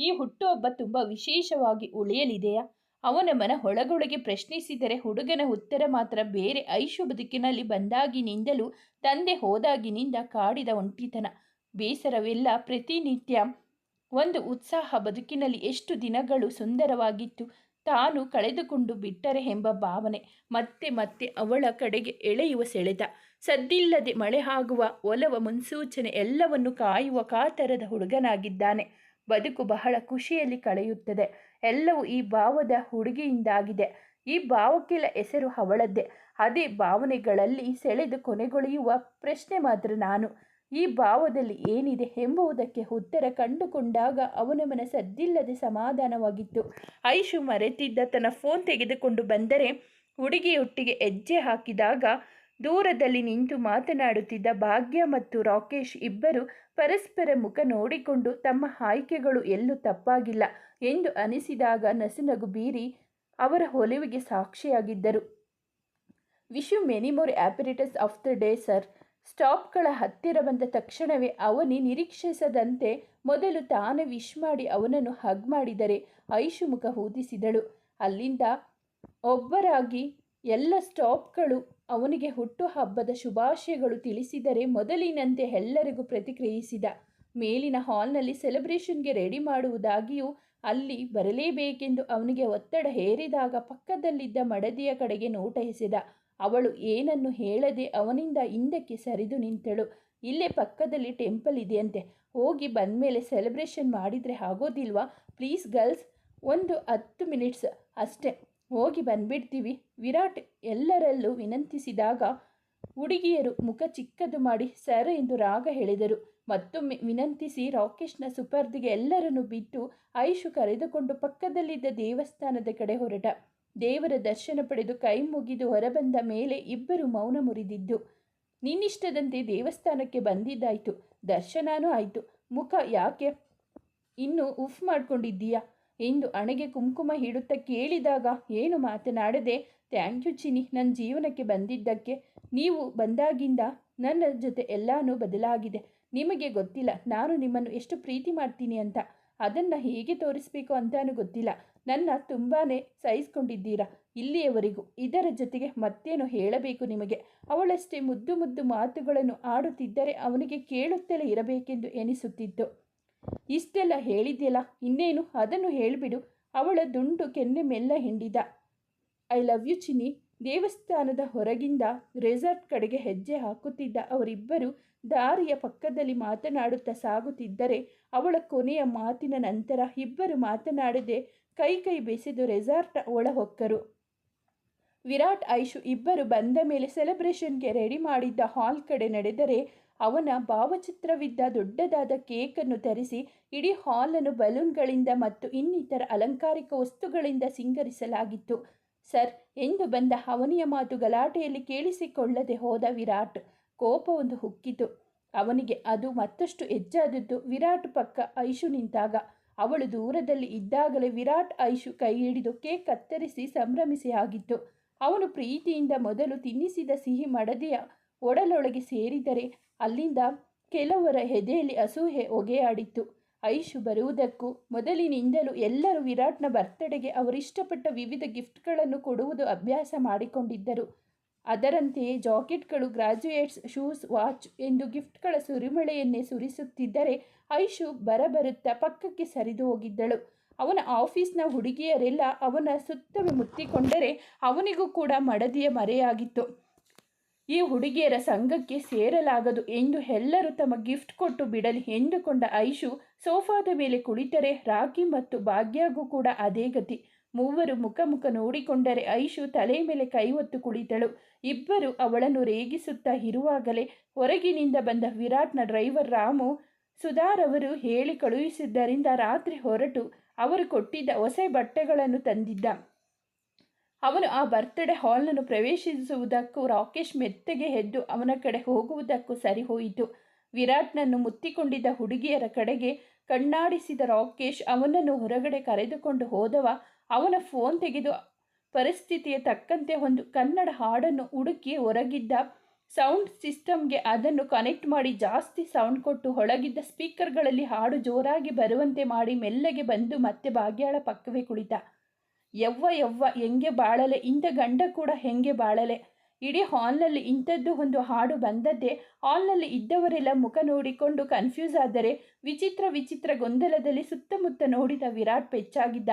ಈ ಹುಟ್ಟುಹಬ್ಬ ತುಂಬ ವಿಶೇಷವಾಗಿ ಉಳಿಯಲಿದೆಯಾ? ಅವನ ಮನ ಒಳಗೊಳಗೆ ಪ್ರಶ್ನಿಸಿದರೆ ಹುಡುಗನ ಉತ್ತರ ಮಾತ್ರ ಬೇರೆ. ಐಶು ಬದುಕಿನಲ್ಲಿ ಬಂದಾಗಿನಿಂದಲೂ ತಂದೆ ಹೋದಾಗಿನಿಂದ ಕಾಡಿದ ಒಂಟಿತನ. ಬೇಸರವೆಲ್ಲ ಪ್ರತಿನಿತ್ಯ. ಒಂದು ಉತ್ಸಾಹ ಬದುಕಿನಲ್ಲಿ ಎಷ್ಟು ದಿನಗಳು ಸುಂದರವಾಗಿತ್ತು. ತಾನು ಕಳೆದುಕೊಂಡು ಬಿಟ್ಟರೆ ಎಂಬ ಭಾವನೆ ಮತ್ತೆ ಮತ್ತೆ ಅವಳ ಕಡೆಗೆ ಎಳೆಯುವ ಸೆಳೆತ. ಸದ್ದಿಲ್ಲದೆ ಮಳೆ ಆಗುವ ಒಲವ ಮುನ್ಸೂಚನೆ ಎಲ್ಲವನ್ನು ಕಾಯುವ ಕಾತರದ ಹುಡುಗನಾಗಿದ್ದಾನೆ. ಬದುಕು ಬಹಳ ಖುಷಿಯಲ್ಲಿ ಕಳೆಯುತ್ತದೆ. ಎಲ್ಲವೂ ಈ ಭಾವದ ಹುಡುಗಿಯಿಂದಾಗಿದೆ ಈ ಭಾವಕ್ಕೆಲ್ಲ ಹೆಸರು ಅವಳದ್ದೇ. ಅದೇ ಭಾವನೆಗಳಲ್ಲಿ ಸೆಳೆದು ಕೊನೆಗೊಳಿಯುವ ಪ್ರಶ್ನೆ ಮಾತ್ರ ನಾನು. ಈ ಭಾವದಲ್ಲಿ ಏನಿದೆ ಎಂಬುದಕ್ಕೆ ಉತ್ತರ ಕಂಡುಕೊಂಡಾಗ ಅವನ ಮನಸ್ಸದ್ದಿಲ್ಲದೆ ಸಮಾಧಾನವಾಗಿತ್ತು. ಐಶು ಮರೆತಿದ್ದ ತನ್ನ ಫೋನ್ ತೆಗೆದುಕೊಂಡು ಬಂದರೆ ಹುಡುಗಿಯೊಟ್ಟಿಗೆ ಹೆಜ್ಜೆ ಹಾಕಿದಾಗ ದೂರದಲ್ಲಿ ನಿಂತು ಮಾತನಾಡುತ್ತಿದ್ದ ಭಾಗ್ಯ ಮತ್ತು ರಾಕೇಶ್ ಇಬ್ಬರು ಪರಸ್ಪರ ಮುಖ ನೋಡಿಕೊಂಡು ತಮ್ಮ ಆಯ್ಕೆಗಳು ಎಲ್ಲೂ ತಪ್ಪಾಗಿಲ್ಲ ಎಂದು ಅನಿಸಿದಾಗ ನಸುನಗು ಬೀರಿ ಅವರ ಒಲಿವಿಗೆ ಸಾಕ್ಷಿಯಾಗಿದ್ದರು. Wish many more operators of the day sir. ಸ್ಟಾಪ್ಗಳ ಹತ್ತಿರ ಬಂದ ತಕ್ಷಣವೇ ಅವನಿ ನಿರೀಕ್ಷಿಸದಂತೆ ಮೊದಲು ತಾನೇ ವಿಶ್ ಮಾಡಿ ಅವನನ್ನು ಹಗ್ ಮಾಡಿದರೆ ಐಶು ಮುಖ ಊದಿಸಿದಳು. ಅಲ್ಲಿಂದ ಒಬ್ಬರಾಗಿ ಎಲ್ಲ ಸ್ಟಾಪ್ಗಳು ಅವನಿಗೆ ಹುಟ್ಟು ಹಬ್ಬದ ಶುಭಾಶಯಗಳು ತಿಳಿಸಿದರೆ ಮೊದಲಿನಂತೆ ಎಲ್ಲರಿಗೂ ಪ್ರತಿಕ್ರಿಯಿಸಿದ. ಮೇಲಿನ ಹಾಲ್ನಲ್ಲಿ ಸೆಲೆಬ್ರೇಷನ್ಗೆ ರೆಡಿ ಮಾಡುವುದಾಗಿಯೂ ಅಲ್ಲಿ ಬರಲೇಬೇಕೆಂದು ಅವನಿಗೆ ಒತ್ತಡ ಹೇರಿದಾಗ ಪಕ್ಕದಲ್ಲಿದ್ದ ಮಡದಿಯ ಕಡೆಗೆ ನೋಟ ಎಸೆದ. ಅವಳು ಏನನ್ನು ಹೇಳದೆ ಅವನಿಂದ ಹಿಂದಕ್ಕೆ ಸರಿದು ನಿಂತಳು. ಇಲ್ಲೇ ಪಕ್ಕದಲ್ಲಿ ಟೆಂಪಲ್ ಇದೆಯಂತೆ. ಹೋಗಿ ಬಂದಮೇಲೆ ಸೆಲೆಬ್ರೇಷನ್ ಮಾಡಿದರೆ ಆಗೋದಿಲ್ವಾ? ಪ್ಲೀಸ್ ಗರ್ಲ್ಸ್, ಒಂದು ಹತ್ತು ಮಿನಿಟ್ಸ್ ಅಷ್ಟೇ. ಹೋಗಿ ಬಂದ್ಬಿಡ್ತೀವಿ. ವಿರಾಟ್ ಎಲ್ಲರಲ್ಲೂ ವಿನಂತಿಸಿದಾಗ ಹುಡುಗಿಯರು ಮುಖ ಚಿಕ್ಕದು ಮಾಡಿ, ಸರ್ ಎಂದು ರಾಗ ಹೇಳಿದರು. ಮತ್ತೊಮ್ಮೆ ವಿನಂತಿಸಿ ರಾಕೇಶ್ನ ಸುಪರ್ದಿಗೆ ಎಲ್ಲರನ್ನು ಬಿಟ್ಟು ಐಶು ಕರೆದುಕೊಂಡು ಪಕ್ಕದಲ್ಲಿದ್ದ ದೇವಸ್ಥಾನದ ಕಡೆ ಹೊರಟ. ದೇವರ ದರ್ಶನ ಪಡೆದು ಕೈ ಮುಗಿದು ಹೊರಬಂದ ಮೇಲೆ ಇಬ್ಬರು ಮೌನ ಮುರಿದಿದ್ದು. ನಿನ್ನಿಷ್ಟದಂತೆ ದೇವಸ್ಥಾನಕ್ಕೆ ಬಂದಿದ್ದಾಯಿತು. ದರ್ಶನಾನೂ ಆಯಿತು. ಮುಖ ಯಾಕೆ? ಇನ್ನು ಉಫ್ ಮಾಡ್ಕೊಂಡಿದ್ದೀಯಾ? ಎಂದು ಅಣೆಗೆ ಕುಂಕುಮ ಹಿಡುತ್ತಾ ಕೇಳಿದಾಗ, ಏನು ಮಾತನಾಡದೆ? ಥ್ಯಾಂಕ್ ಯು ಚಿನಿ ನನ್ನ ಜೀವನಕ್ಕೆ ಬಂದಿದ್ದಕ್ಕೆ. ನೀವು ಬಂದಾಗಿಂದ ನನ್ನ ಜೊತೆ ಎಲ್ಲನೂ ಬದಲಾಗಿದೆ. ನಿಮಗೆ ಗೊತ್ತಿಲ್ಲ, ನಾನು ನಿಮ್ಮನ್ನು ಎಷ್ಟು ಪ್ರೀತಿ ಮಾಡ್ತೀನಿ ಅಂತ. ಅದನ್ನು ಹೇಗೆ ತೋರಿಸ್ಬೇಕು ಅಂತಾನು ಗೊತ್ತಿಲ್ಲ. ನನ್ನ ತುಂಬಾ ಸಹಿಸ್ಕೊಂಡಿದ್ದೀರಾ? ಇಲ್ಲಿಯವರೆಗೂ. ಇದರ ಜೊತೆಗೆ ಮತ್ತೇನು ಹೇಳಬೇಕು ನಿಮಗೆ? ಅವಳಷ್ಟೇ ಮುದ್ದು ಮುದ್ದು ಮಾತುಗಳನ್ನು ಆಡುತ್ತಿದ್ದರೆ ಅವನಿಗೆ ಕೇಳುತ್ತಲೇ ಇರಬೇಕೆಂದು ಎನಿಸುತ್ತಿತ್ತು. ಇಷ್ಟೆಲ್ಲ ಹೇಳಿದ್ಯಲ್ಲ, ಇನ್ನೇನು? ಅದನ್ನು ಹೇಳಿಬಿಡು. ಅವಳ ದುಂಡು ಕೆನ್ನೆ ಮೆಲ್ಲ ಹಿಂಡಿದ. ಐ ಲವ್ ಯು ಚಿನಿ ದೇವಸ್ಥಾನದ ಹೊರಗಿಂದ ರೆಸಾರ್ಟ್ ಕಡೆಗೆ ಹೆಜ್ಜೆ ಹಾಕುತ್ತಿದ್ದ ಅವರಿಬ್ಬರು ದಾರಿಯ ಪಕ್ಕದಲ್ಲಿ ಮಾತನಾಡುತ್ತಾ ಸಾಗುತ್ತಿದ್ದರೆ, ಅವಳ ಕೊನೆಯ ಮಾತಿನ ನಂತರ ಇಬ್ಬರು ಮಾತನಾಡದೆ ಕೈ ಕೈ ಬೆಸೆದು ರೆಸಾರ್ಟ್ ಒಳ ಹೊಕ್ಕರು. ವಿರಾಟ್, ಐಶು ಇಬ್ಬರು ಬಂದ ಮೇಲೆ ಸೆಲೆಬ್ರೇಷನ್ಗೆ ರೆಡಿ ಮಾಡಿದ್ದ ಹಾಲ್ ಕಡೆ ನಡೆದರೆ ಅವನ ಭಾವಚಿತ್ರವಿದ್ದ ದೊಡ್ಡದಾದ ಕೇಕನ್ನು ತರಿಸಿ ಇಡೀ ಹಾಲನ್ನು ಬಲೂನ್ಗಳಿಂದ ಮತ್ತು ಇನ್ನಿತರ ಅಲಂಕಾರಿಕ ವಸ್ತುಗಳಿಂದ ಸಿಂಗರಿಸಲಾಗಿತ್ತು. ಸರ್, ಎಂದು ಬಂದ ಅವನಿಯ ಮಾತು ಗಲಾಟೆಯಲ್ಲಿ ಕೇಳಿಸಿಕೊಳ್ಳದೆ ಹೋದ ವಿರಾಟ್. ಕೋಪ ಒಂದು ಹುಕ್ಕಿತು. ಅವನಿಗೆ ಅದು ಮತ್ತಷ್ಟು ಹೆಚ್ಚಾದದ್ದು ವಿರಾಟ್ ಪಕ್ಕ ಐಶು ನಿಂತಾಗ. ಅವಳು ದೂರದಲ್ಲಿ ಇದ್ದಾಗಲೇ ವಿರಾಟ್ ಐಶು ಕೈ ಹಿಡಿದು ಕೇಕ್ ಕತ್ತರಿಸಿ ಸಂಭ್ರಮಿಸಿ ಆಗಿತ್ತು. ಅವನು ಪ್ರೀತಿಯಿಂದ ಮೊದಲು ತಿನ್ನಿಸಿದ ಸಿಹಿ ಮಡದಿಯ ಒಡಲೊಳಗೆ ಸೇರಿದರೆ ಅಲ್ಲಿಂದ ಕೆಲವರ ಹೆದೆಯಲ್ಲಿ ಅಸೂಹೆ ಒಗೆಯಾಡಿತ್ತು ಐಶು ಬರುವುದಕ್ಕೂ ಮೊದಲಿನಿಂದಲೂ ಎಲ್ಲರೂ ವಿರಾಟ್ನ ಬರ್ತಡೆಗೆ ಅವರಿಷ್ಟಪಟ್ಟ ವಿವಿಧ ಗಿಫ್ಟ್ಗಳನ್ನು ಕೊಡುವುದು ಅಭ್ಯಾಸ ಮಾಡಿಕೊಂಡಿದ್ದರು. ಅದರಂತೆಯೇ ಜಾಕೆಟ್ಗಳು ಗ್ರಾಜ್ಯುಯೇಟ್ಸ್ ಶೂಸ್, ವಾಚ್ ಎಂದು ಗಿಫ್ಟ್ಗಳ ಸುರಿಮಳೆಯನ್ನೇ ಸುರಿಸುತ್ತಿದ್ದರೆ ಐಶು ಬರಬರುತ್ತಾ ಪಕ್ಕಕ್ಕೆ ಸರಿದು ಹೋಗಿದ್ದಳು. ಅವನ ಆಫೀಸ್ನ ಹುಡುಗಿಯರೆಲ್ಲ ಅವನ ಸುತ್ತವೇ ಮುತ್ತಿಕೊಂಡರೆ ಅವನಿಗೂ ಕೂಡ ಮಡದಿಯ ಮರೆಯಾಗಿತ್ತು. ಈ ಹುಡುಗಿಯರ ಸಂಘಕ್ಕೆ ಸೇರಲಾಗದು ಎಂದು ಎಲ್ಲರೂ ತಮ್ಮ ಗಿಫ್ಟ್ ಕೊಟ್ಟು ಬಿಡಲಿ ಎಂದುಕೊಂಡ ಐಶು ಸೋಫಾದ ಮೇಲೆ ಕುಳಿತರೆ ರಾಕಿ ಮತ್ತು ಭಾಗ್ಯಗೂ ಕೂಡ ಅದೇ ಗತಿ. ಮೂವರು ಮುಖ ಮುಖ ನೋಡಿಕೊಂಡರೆ ಐಶು ತಲೆ ಮೇಲೆ ಕೈ ಹೊತ್ತು ಕುಳಿತಳು. ಇಬ್ಬರು ಅವಳನ್ನು ರೇಗಿಸುತ್ತಾ ಇರುವಾಗಲೇ ಹೊರಗಿನಿಂದ ಬಂದ ವಿರಾಟ್ನ ಡ್ರೈವರ್ ರಾಮು ಸುಧಾರವರು ಹೇಳಿ ಕಳುಹಿಸಿದ್ದರಿಂದ ರಾತ್ರಿ ಹೊರಟು ಅವರು ಕೊಟ್ಟಿದ್ದ ಹೊಸ ಬಟ್ಟೆಗಳನ್ನು ತಂದಿದ್ದ. ಅವನು ಆ ಬರ್ತ್ಡೇ ಹಾಲ್ನನ್ನು ಪ್ರವೇಶಿಸುವುದಕ್ಕೂ ರಾಕೇಶ್ ಮೆತ್ತಗೆ ಎದ್ದು ಅವನ ಕಡೆ ಹೋಗುವುದಕ್ಕೂ ಸರಿ ಹೋಯಿತು. ವಿರಾಟ್ನನ್ನು ಮುತ್ತಿಕೊಂಡಿದ್ದ ಹುಡುಗಿಯರ ಕಡೆಗೆ ಕಣ್ಣಾಡಿಸಿದ ರಾಕೇಶ್ ಅವನನ್ನು ಹೊರಗಡೆ ಕರೆದುಕೊಂಡು ಹೋದವ ಅವನ ಫೋನ್ ತೆಗೆದು ಪರಿಸ್ಥಿತಿಯ ತಕ್ಕಂತೆ ಒಂದು ಕನ್ನಡ ಹಾಡನ್ನು ಹುಡುಕಿ ಹೊರಗಿದ್ದ ಸೌಂಡ್ ಸಿಸ್ಟಮ್ಗೆ ಅದನ್ನು ಕನೆಕ್ಟ್ ಮಾಡಿ ಜಾಸ್ತಿ ಸೌಂಡ್ ಕೊಟ್ಟು ಹೊಳಗಿದ್ದ ಸ್ಪೀಕರ್ಗಳಲ್ಲಿ ಹಾಡು ಜೋರಾಗಿ ಬರುವಂತೆ ಮಾಡಿ ಮೆಲ್ಲಗೆ ಬಂದು ಮತ್ತೆ ಭಾಗ್ಯಾಳ ಪಕ್ಕವೇ ಕುಳಿತ. ಯವ್ವ ಯವ್ವ ಹೆಂಗೆ ಬಾಳಲೆ, ಇಂಥ ಗಂಡ ಕೂಡ ಹೆಂಗೆ ಬಾಳಲೆ? ಇಡೀ ಹಾಲ್ನಲ್ಲಿ ಇಂಥದ್ದು ಒಂದು ಹಾಡು ಬಂದದ್ದೇ, ಹಾಲ್ನಲ್ಲಿ ಇದ್ದವರೆಲ್ಲ ಮುಖ ನೋಡಿಕೊಂಡು ಕನ್ಫ್ಯೂಸ್ ಆದರೆ ವಿಚಿತ್ರ ವಿಚಿತ್ರ ಗೊಂದಲದಲ್ಲಿ ಸುತ್ತಮುತ್ತ ನೋಡಿದ ವಿರಾಟ್ ಪೆಚ್ಚಾಗಿದ್ದ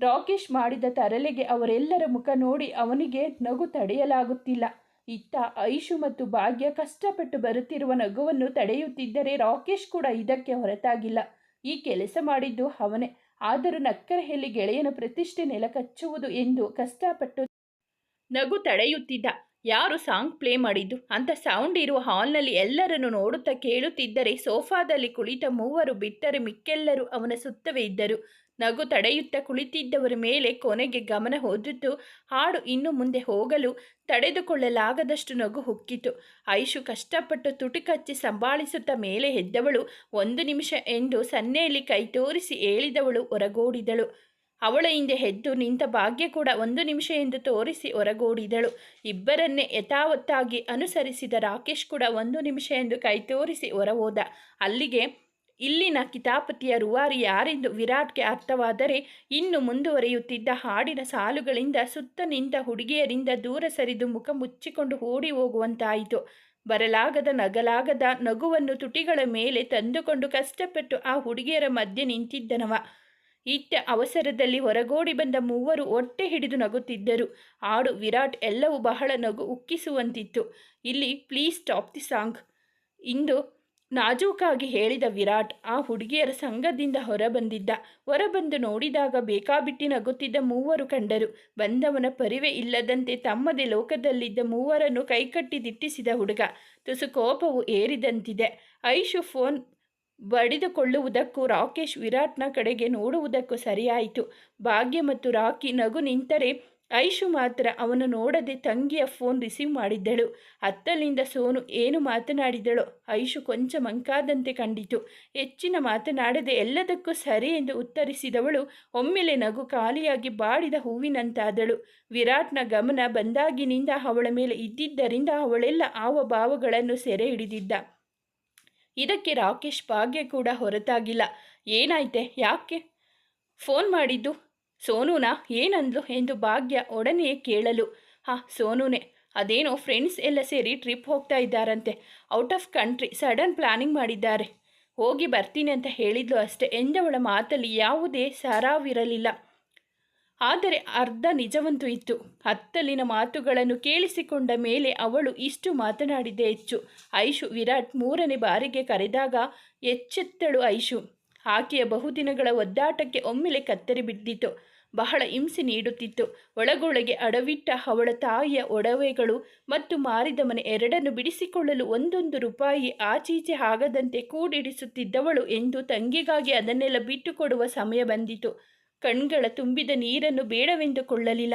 ರಾಕೇಶ್ ಮಾಡಿದ ತರಲೆಗೆ ಅವರೆಲ್ಲರ ಮುಖ ನೋಡಿ ಅವನಿಗೆ ನಗು ತಡೆಯಲಾಗುತ್ತಿಲ್ಲ. ಇತ್ತ ಐಶು ಮತ್ತು ಭಾಗ್ಯ ಕಷ್ಟಪಟ್ಟು ಬರುತ್ತಿರುವ ನಗುವನ್ನು ತಡೆಯುತ್ತಿದ್ದರೆ ರಾಕೇಶ್ ಕೂಡ ಇದಕ್ಕೆ ಹೊರತಾಗಿಲ್ಲ. ಈ ಕೆಲಸ ಮಾಡಿದ್ದು ಅವನೇ. ಆದರೂ ನಕ್ಕರಹೆಲ್ಲಿ ಗೆಳೆಯನ ಪ್ರತಿಷ್ಠೆ ನೆಲಕಚ್ಚುವುದು ಎಂದು ಕಷ್ಟಪಟ್ಟು ನಗು ತಡೆಯುತ್ತಿದ್ದ. ಯಾರು ಸಾಂಗ್ ಪ್ಲೇ ಮಾಡಿದ್ದು? ಅಂತ ಸೌಂಡ್ ಇರುವ ಹಾಲ್ನಲ್ಲಿ ಎಲ್ಲರನ್ನು ನೋಡುತ್ತಾ ಕೇಳುತ್ತಿದ್ದರೆ ಸೋಫಾದಲ್ಲಿ ಕುಳಿತ ಮೂವರು ಬಿಟ್ಟರೆ ಮಿಕ್ಕೆಲ್ಲರೂ ಅವನ ಸುತ್ತವೇ ಇದ್ದರು. ನಗು ತಡೆಯುತ್ತಾ ಕುಳಿತಿದ್ದವರ ಮೇಲೆ ಕೊನೆಗೆ ಗಮನ ಹೋದಿದ್ದು ಹಾಡು ಇನ್ನು ಮುಂದೆ ಹೋಗಲು ತಡೆದುಕೊಳ್ಳಲಾಗದಷ್ಟು ನಗು ಹುಕ್ಕಿತು. ಐಶು ಕಷ್ಟಪಟ್ಟು ತುಟಿ ಕಚ್ಚಿ ಸಂಭಾಳಿಸುತ್ತಾ ಮೇಲೆ ಎದ್ದವಳು. ಒಂದು ನಿಮಿಷ ಎಂದು ಸನ್ನೆಯಲ್ಲಿ ಕೈ ತೋರಿಸಿ ಏಳಿದವಳು ಹೊರಗೋಡಿದಳು. ಅವಳ ಹಿಂದೆ ಹೆದ್ದು ನಿಂತ ಭಾಗ್ಯ ಕೂಡ ಒಂದು ನಿಮಿಷ ಎಂದು ತೋರಿಸಿ ಹೊರಗೋಡಿದಳು. ಇಬ್ಬರನ್ನೇ ಯಥಾವತ್ತಾಗಿ ಅನುಸರಿಸಿದ ರಾಕೇಶ್ ಕೂಡ ಒಂದು ನಿಮಿಷ ಎಂದು ಕೈ ತೋರಿಸಿ ಹೊರಹೋದ. ಅಲ್ಲಿಗೆ ಇಲ್ಲಿನ ಕಿತಾಪತಿಯ ರುವಾರಿ ಯಾರೆಂದು ವಿರಾಟ್ಗೆ ಅರ್ಥವಾದರೆ ಇನ್ನು ಮುಂದುವರಿಯುತ್ತಿದ್ದ ಹಾಡಿನ ಸಾಲುಗಳಿಂದ ಸುತ್ತ ನಿಂತ ಹುಡುಗಿಯರಿಂದ ದೂರ ಸರಿದು ಮುಖ ಮುಚ್ಚಿಕೊಂಡು ಓಡಿ ಹೋಗುವಂತಾಯಿತು. ಬರಲಾಗದ ನಗಲಾಗದ ನಗುವನ್ನು ತುಟಿಗಳ ಮೇಲೆ ತಂದುಕೊಂಡು ಕಷ್ಟಪಟ್ಟು ಆ ಹುಡುಗಿಯರ ಮಧ್ಯೆ ನಿಂತಿದ್ದನವ. ಇತ್ತ ಅವಸರದಲ್ಲಿ ಹೊರಗೋಡಿ ಬಂದ ಮೂವರು ಹೊಟ್ಟೆ ಹಿಡಿದು ನಗುತ್ತಿದ್ದರು. ಹಾಡು ವಿರಾಟ್ ಎಲ್ಲವೂ ಬಹಳ ನಗು ಉಕ್ಕಿಸುವಂತಿತ್ತು. ಇಲ್ಲಿ ಪ್ಲೀಸ್ ಸ್ಟಾಪ್ ದಿ ಸಾಂಗ್. ಇಂದು ನಾಜೂಕಾಗಿ ಹೇಳಿದ ವಿರಾಟ್ ಆ ಹುಡುಗಿಯರ ಸಂಘದಿಂದ ಹೊರಬಂದಿದ್ದ. ಹೊರಬಂದು ನೋಡಿದಾಗ ಬೇಕಾಬಿಟ್ಟಿ ನಗುತ್ತಿದ್ದ ಮೂವರು ಕಂಡರು. ಬಂದವನ ಪರಿವೆ ಇಲ್ಲದಂತೆ ತಮ್ಮದೇ ಲೋಕದಲ್ಲಿದ್ದ ಮೂವರನ್ನು ಕೈಕಟ್ಟಿ ದಿಟ್ಟಿಸಿದ ಹುಡುಗ. ತುಸು ಕೋಪವು ಏರಿದಂತಿದೆ. ಐಶು ಫೋನ್ ಬಡಿದುಕೊಳ್ಳುವುದಕ್ಕೂ ರಾಕೇಶ್ ವಿರಾಟ್ನ ಕಡೆಗೆ ನೋಡುವುದಕ್ಕೂ ಸರಿಯಾಯಿತು. ಭಾಗ್ಯ ಮತ್ತು ರಾಕಿ ನಗು ನಿಂತರೆ ಐಶು ಮಾತ್ರ ಅವನು ನೋಡದೆ ತಂಗಿಯ ಫೋನ್ ರಿಸೀವ್ ಮಾಡಿದ್ದಳು. ಅತ್ತಲಿಂದ ಸೋನು ಏನು ಮಾತನಾಡಿದಳು ಐಶು ಕೊಂಚ ಮಂಕಾದಂತೆ ಕಂಡಿತು. ಹೆಚ್ಚಿನ ಮಾತನಾಡದೆ ಎಲ್ಲದಕ್ಕೂ ಸರಿ ಎಂದು ಉತ್ತರಿಸಿದವಳು ಒಮ್ಮೆಲೆ ನಗು ಖಾಲಿಯಾಗಿ ಬಾಡಿದ ಹೂವಿನಂತಾದಳು. ವಿರಾಟ್ನ ಗಮನ ಬಂದಾಗಿನಿಂದ ಅವಳ ಮೇಲೆ ಇದ್ದಿದ್ದರಿಂದ ಅವಳೆಲ್ಲ ಆವ ಭಾವಗಳನ್ನು ಸೆರೆ ಹಿಡಿದಿದ್ದ. ಇದಕ್ಕೆ ರಾಕೇಶ್ ಭಾಗ್ಯ ಕೂಡ ಹೊರತಾಗಿಲ್ಲ. ಏನಾಯ್ತೆ? ಯಾಕೆ? ಫೋನ್ ಮಾಡಿದ್ದು? ಸೋನುನಾ ಏನಂದ್ಲು ಎಂದು ಭಾಗ್ಯ ಒಡನೆಯೇ ಕೇಳಲು. ಹಾ, ಸೋನುನೇ, ಅದೇನೋ ಫ್ರೆಂಡ್ಸ್ ಎಲ್ಲ ಸೇರಿ ಟ್ರಿಪ್ ಹೋಗ್ತಾ ಇದ್ದಾರಂತೆ. Out of country sudden planning ಮಾಡಿದ್ದಾರೆ. ಹೋಗಿ ಬರ್ತೀನಿ ಅಂತ ಹೇಳಿದ್ಲು ಅಷ್ಟೆ. ಎಂದವಳ ಮಾತಲ್ಲಿ ಯಾವುದೇ ಸಾರಾವಿರಲಿಲ್ಲ. ಆದರೆ ಅರ್ಧ ನಿಜವಂತೂ ಇತ್ತು. ಹತ್ತಲಿನ ಮಾತುಗಳನ್ನು ಕೇಳಿಸಿಕೊಂಡ ಮೇಲೆ ಅವಳು ಇಷ್ಟು ಮಾತನಾಡಿದೆ ಹೆಚ್ಚು. ಐಶು, ವಿರಾಟ್ ಮೂರನೇ ಬಾರಿಗೆ ಕರೆದಾಗ ಎಚ್ಚೆತ್ತಳು ಐಶು. ಆಕೆಯ ಬಹುದಿನಗಳ ಒದ್ದಾಟಕ್ಕೆ ಒಮ್ಮೆಲೆ ಕತ್ತರಿ ಬಿದ್ದಿತು. ಬಹಳ ಹಿಂಸೆ ನೀಡುತ್ತಿತ್ತು. ಒಳಗೊಳಗೆ ಅಡವಿಟ್ಟ ಅವಳ ತಾಯಿಯ ಒಡವೆಗಳು ಮತ್ತು ಮಾರಿದ ಮನೆ ಎರಡನ್ನು ಬಿಡಿಸಿಕೊಳ್ಳಲು ಒಂದೊಂದು ರೂಪಾಯಿ ಆಚೀಚೆ ಆಗದಂತೆ ಕೂಡಿಡಿಸುತ್ತಿದ್ದವಳು ಎಂದು ತಂಗಿಗಾಗಿ ಅದನ್ನೆಲ್ಲ ಬಿಟ್ಟುಕೊಡುವ ಸಮಯ ಬಂದಿತು. ಕಣ್ಗಳ ತುಂಬಿದ ನೀರನ್ನು ಬೇಡವೆಂದುಕೊಳ್ಳಲಿಲ್ಲ.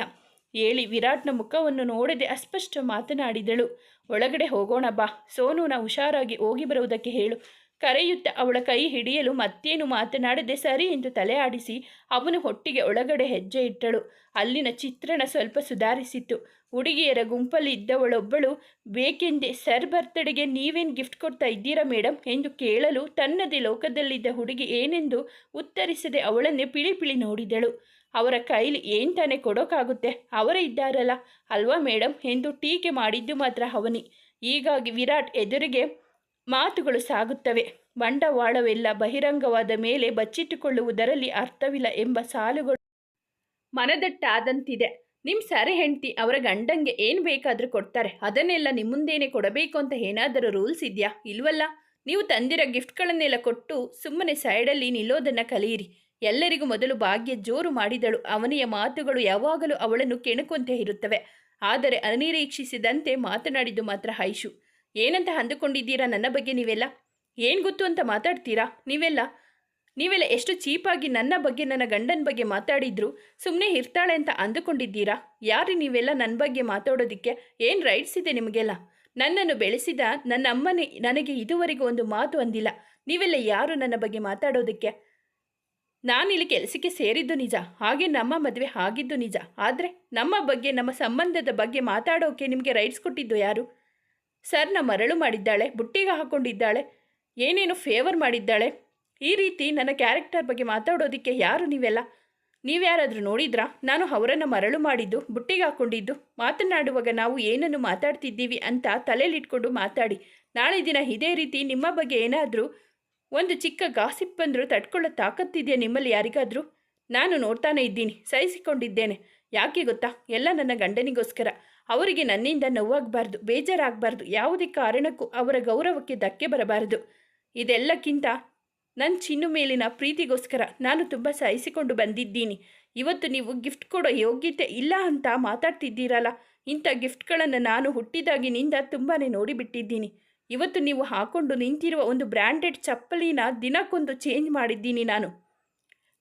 ಹೇಳಿ ವಿರಾಟ್ನ ಮುಖವನ್ನು ನೋಡದೆ ಅಸ್ಪಷ್ಟ ಮಾತನಾಡಿದಳು. ಒಳಗಡೆ ಹೋಗೋಣ ಬಾ. ಸೋನುನ ಹುಷಾರಾಗಿ ಹೋಗಿ ಬರುವುದಕ್ಕೆ ಹೇಳು. ಕರೆಯುತ್ತ ಅವಳ ಕೈ ಹಿಡಿಯಲು ಮತ್ತೇನು ಮಾತನಾಡದೆ ಸರಿ ಎಂದು ತಲೆ ಆಡಿಸಿ ಅವನು ಹೊಟ್ಟಿಗೆ ಒಳಗಡೆ ಹೆಜ್ಜೆ ಇಟ್ಟಳು. ಅಲ್ಲಿನ ಚಿತ್ರಣ ಸ್ವಲ್ಪ ಸುಧಾರಿಸಿತು. ಹುಡುಗಿಯರ ಗುಂಪಲ್ಲಿ ಇದ್ದವಳೊಬ್ಬಳು, ಬೇಕೆಂದೇ, ಸರ್ ಬರ್ತಡೆಗೆ ನೀವೇನು ಗಿಫ್ಟ್ ಕೊಡ್ತಾ ಇದ್ದೀರಾ ಮೇಡಮ್ ಎಂದು ಕೇಳಲು ತನ್ನದೇ ಲೋಕದಲ್ಲಿದ್ದ ಹುಡುಗಿ ಏನೆಂದು ಉತ್ತರಿಸದೆ ಅವಳನ್ನೇ ಪಿಳಿಪಿಳಿ ಪಿಳಿ ನೋಡಿದಳು. ಅವರ ಕೈಲಿ ಏನು ತಾನೇ ಕೊಡೋಕ್ಕಾಗುತ್ತೆ ಅವರೇ ಇದ್ದಾರಲ್ಲ. ಅಲ್ವಾ ಮೇಡಮ್ ಎಂದು ಟೀಕೆ ಮಾಡಿದ್ದು ಮಾತ್ರ ಅವನಿ. ಹೀಗಾಗಿ ವಿರಾಟ್ ಎದುರಿಗೆ ಮಾತುಗಳು ಸಾಗುತ್ತವೆ. ಬಂಡವಾಳವೆಲ್ಲ ಬಹಿರಂಗವಾದ ಮೇಲೆ ಬಚ್ಚಿಟ್ಟುಕೊಳ್ಳುವುದರಲ್ಲಿ ಅರ್ಥವಿಲ್ಲ ಎಂಬ ಸಾಲುಗಳು ಮನದಟ್ಟಾದಂತಿದೆ. ನಿಮ್ಮ ಸರೆ ಹೆಂಡತಿ, ಅವರ ಗಂಡಂಗೆ ಏನು ಬೇಕಾದರೂ ಕೊಡ್ತಾರೆ. ಅದನ್ನೆಲ್ಲ ನಿಮ್ಮ ಮುಂದೇನೆ ಕೊಡಬೇಕು ಅಂತ ಏನಾದರೂ ರೂಲ್ಸ್ ಇದೆಯಾ? ಇಲ್ವಲ್ಲ? ನೀವು ತಂದಿರೋ ಗಿಫ್ಟ್ಗಳನ್ನೆಲ್ಲ ಕೊಟ್ಟು ಸುಮ್ಮನೆ ಸೈಡಲ್ಲಿ ನಿಲ್ಲೋದನ್ನು ಕಲಿಯಿರಿ. ಎಲ್ಲರಿಗೂ ಮೊದಲು ಭಾಗ್ಯ ಜೋರು ಮಾಡಿದಳು. ಅವನಿಯ ಮಾತುಗಳು ಯಾವಾಗಲೂ ಅವಳನ್ನು ಕೆಣಕುವಂತೆ ಇರುತ್ತವೆ. ಆದರೆ ಅನಿರೀಕ್ಷಿಸಿದಂತೆ ಮಾತನಾಡಿದ್ದು ಮಾತ್ರ ಹೈಶು ಏನಂತ ಅಂದುಕೊಂಡಿದ್ದೀರಾ ನನ್ನ ಬಗ್ಗೆ ನೀವೆಲ್ಲ? ಏನು ಗೊತ್ತು ಅಂತ ಮಾತಾಡ್ತೀರಾ? ನೀವೆಲ್ಲ? ನೀವೆಲ್ಲ ಎಷ್ಟು ಚೀಪಾಗಿ ನನ್ನ ಬಗ್ಗೆ, ನನ್ನ ಗಂಡನ ಬಗ್ಗೆ ಮಾತಾಡಿದ್ರು ಸುಮ್ಮನೆ ಇರ್ತಾಳೆ ಅಂತ ಅಂದುಕೊಂಡಿದ್ದೀರಾ? ಯಾರು ನೀವೆಲ್ಲ ನನ್ನ ಬಗ್ಗೆ ಮಾತಾಡೋದಕ್ಕೆ? ಏನು ರೈಟ್ಸ್ ಇದೆ ನಿಮಗೆಲ್ಲ? ನನ್ನನ್ನು ಬೆಳೆಸಿದ ನನ್ನ ಅಮ್ಮನೇ ನನಗೆ ಇದುವರೆಗೂ ಒಂದು ಮಾತು ಅಂದಿಲ್ಲ. ನೀವೆಲ್ಲ ಯಾರು ನನ್ನ ಬಗ್ಗೆ ಮಾತಾಡೋದಕ್ಕೆ? ನಾನಿಲ್ಲಿ ಕೆಲಸಕ್ಕೆ ಸೇರಿದ್ದು ನಿಜ. ಹಾಗೆ ನಮ್ಮ ಮದುವೆ ಆಗಿದ್ದು ನಿಜ. ಆದರೆ ನಮ್ಮ ಬಗ್ಗೆ, ನಮ್ಮ ಸಂಬಂಧದ ಬಗ್ಗೆ ಮಾತಾಡೋಕೆ ನಿಮಗೆ ರೈಟ್ಸ್ ಕೊಟ್ಟಿದ್ದು ಯಾರು? ಸರ್ನ ಮರಳು ಮಾಡಿದ್ದಾಳೆ, ಬುಟ್ಟಿಗೆ ಹಾಕ್ಕೊಂಡಿದ್ದಾಳೆ ಏನೇನು ಫೇವರ್ ಮಾಡಿದ್ದಾಳೆ. ಈ ರೀತಿ ನನ್ನ ಕ್ಯಾರೆಕ್ಟರ್ ಬಗ್ಗೆ ಮಾತಾಡೋದಕ್ಕೆ ಯಾರು ನೀವೆಲ್ಲ? ನೀವ್ಯಾರಾದರೂ ನೋಡಿದ್ರಾ? ನಾನು ಅವರನ್ನು ಮರಳು ಮಾಡಿದ್ದು, ಬುಟ್ಟಿಗೆ ಹಾಕ್ಕೊಂಡಿದ್ದು ಮಾತನಾಡುವಾಗ ನಾವು ಏನನ್ನು ಮಾತಾಡ್ತಿದ್ದೀವಿ ಅಂತ ತಲೆಯಲ್ಲಿಟ್ಕೊಂಡು ಮಾತಾಡಿ. ನಾಳೆ ದಿನ ಇದೇ ರೀತಿ ನಿಮ್ಮ ಬಗ್ಗೆ ಏನಾದರೂ ಒಂದು ಚಿಕ್ಕ ಗಾಸಿಪ್ ಬಂದರೂ ತಡ್ಕೊಳ್ಳೋ ತಾಕತ್ತಿದೆಯಾ ನಿಮ್ಮಲ್ಲಿ ಯಾರಿಗಾದರೂ? ನಾನು ನೋಡ್ತಾನೆ ಇದ್ದೀನಿ, ಸಹಿಸಿಕೊಂಡಿದ್ದೇನೆ. ಯಾಕೆ ಗೊತ್ತಾ? ಎಲ್ಲ ನನ್ನ ಗಂಡನಿಗೋಸ್ಕರ. ಅವರಿಗೆ ನನ್ನಿಂದ ನೋವಾಗಬಾರ್ದು, ಬೇಜಾರಾಗಬಾರ್ದು, ಯಾವುದೇ ಕಾರಣಕ್ಕೂ ಅವರ ಗೌರವಕ್ಕೆ ಧಕ್ಕೆ ಬರಬಾರದು. ಇದೆಲ್ಲಕ್ಕಿಂತ ನನ್ನ ಚಿನ್ನು ಮೇಲಿನ ಪ್ರೀತಿಗೋಸ್ಕರ ನಾನು ತುಂಬ ಸಹಿಸಿಕೊಂಡು ಬಂದಿದ್ದೀನಿ. ಇವತ್ತು ನೀವು ಗಿಫ್ಟ್ ಕೊಡೋ ಯೋಗ್ಯತೆ ಇಲ್ಲ ಅಂತ ಮಾತಾಡ್ತಿದ್ದೀರಲ್ಲ, ಇಂಥ ಗಿಫ್ಟ್ಗಳನ್ನು ನಾನು ಹುಟ್ಟಿದಾಗಿನಿಂದ ತುಂಬಾ ನೋಡಿಬಿಟ್ಟಿದ್ದೀನಿ. ಇವತ್ತು ನೀವು ಹಾಕೊಂಡು ನಿಂತಿರುವ ಒಂದು ಬ್ರ್ಯಾಂಡೆಡ್ ಚಪ್ಪಲಿನ ದಿನಕ್ಕೊಂದು ಚೇಂಜ್ ಮಾಡಿದ್ದೀನಿ ನಾನು.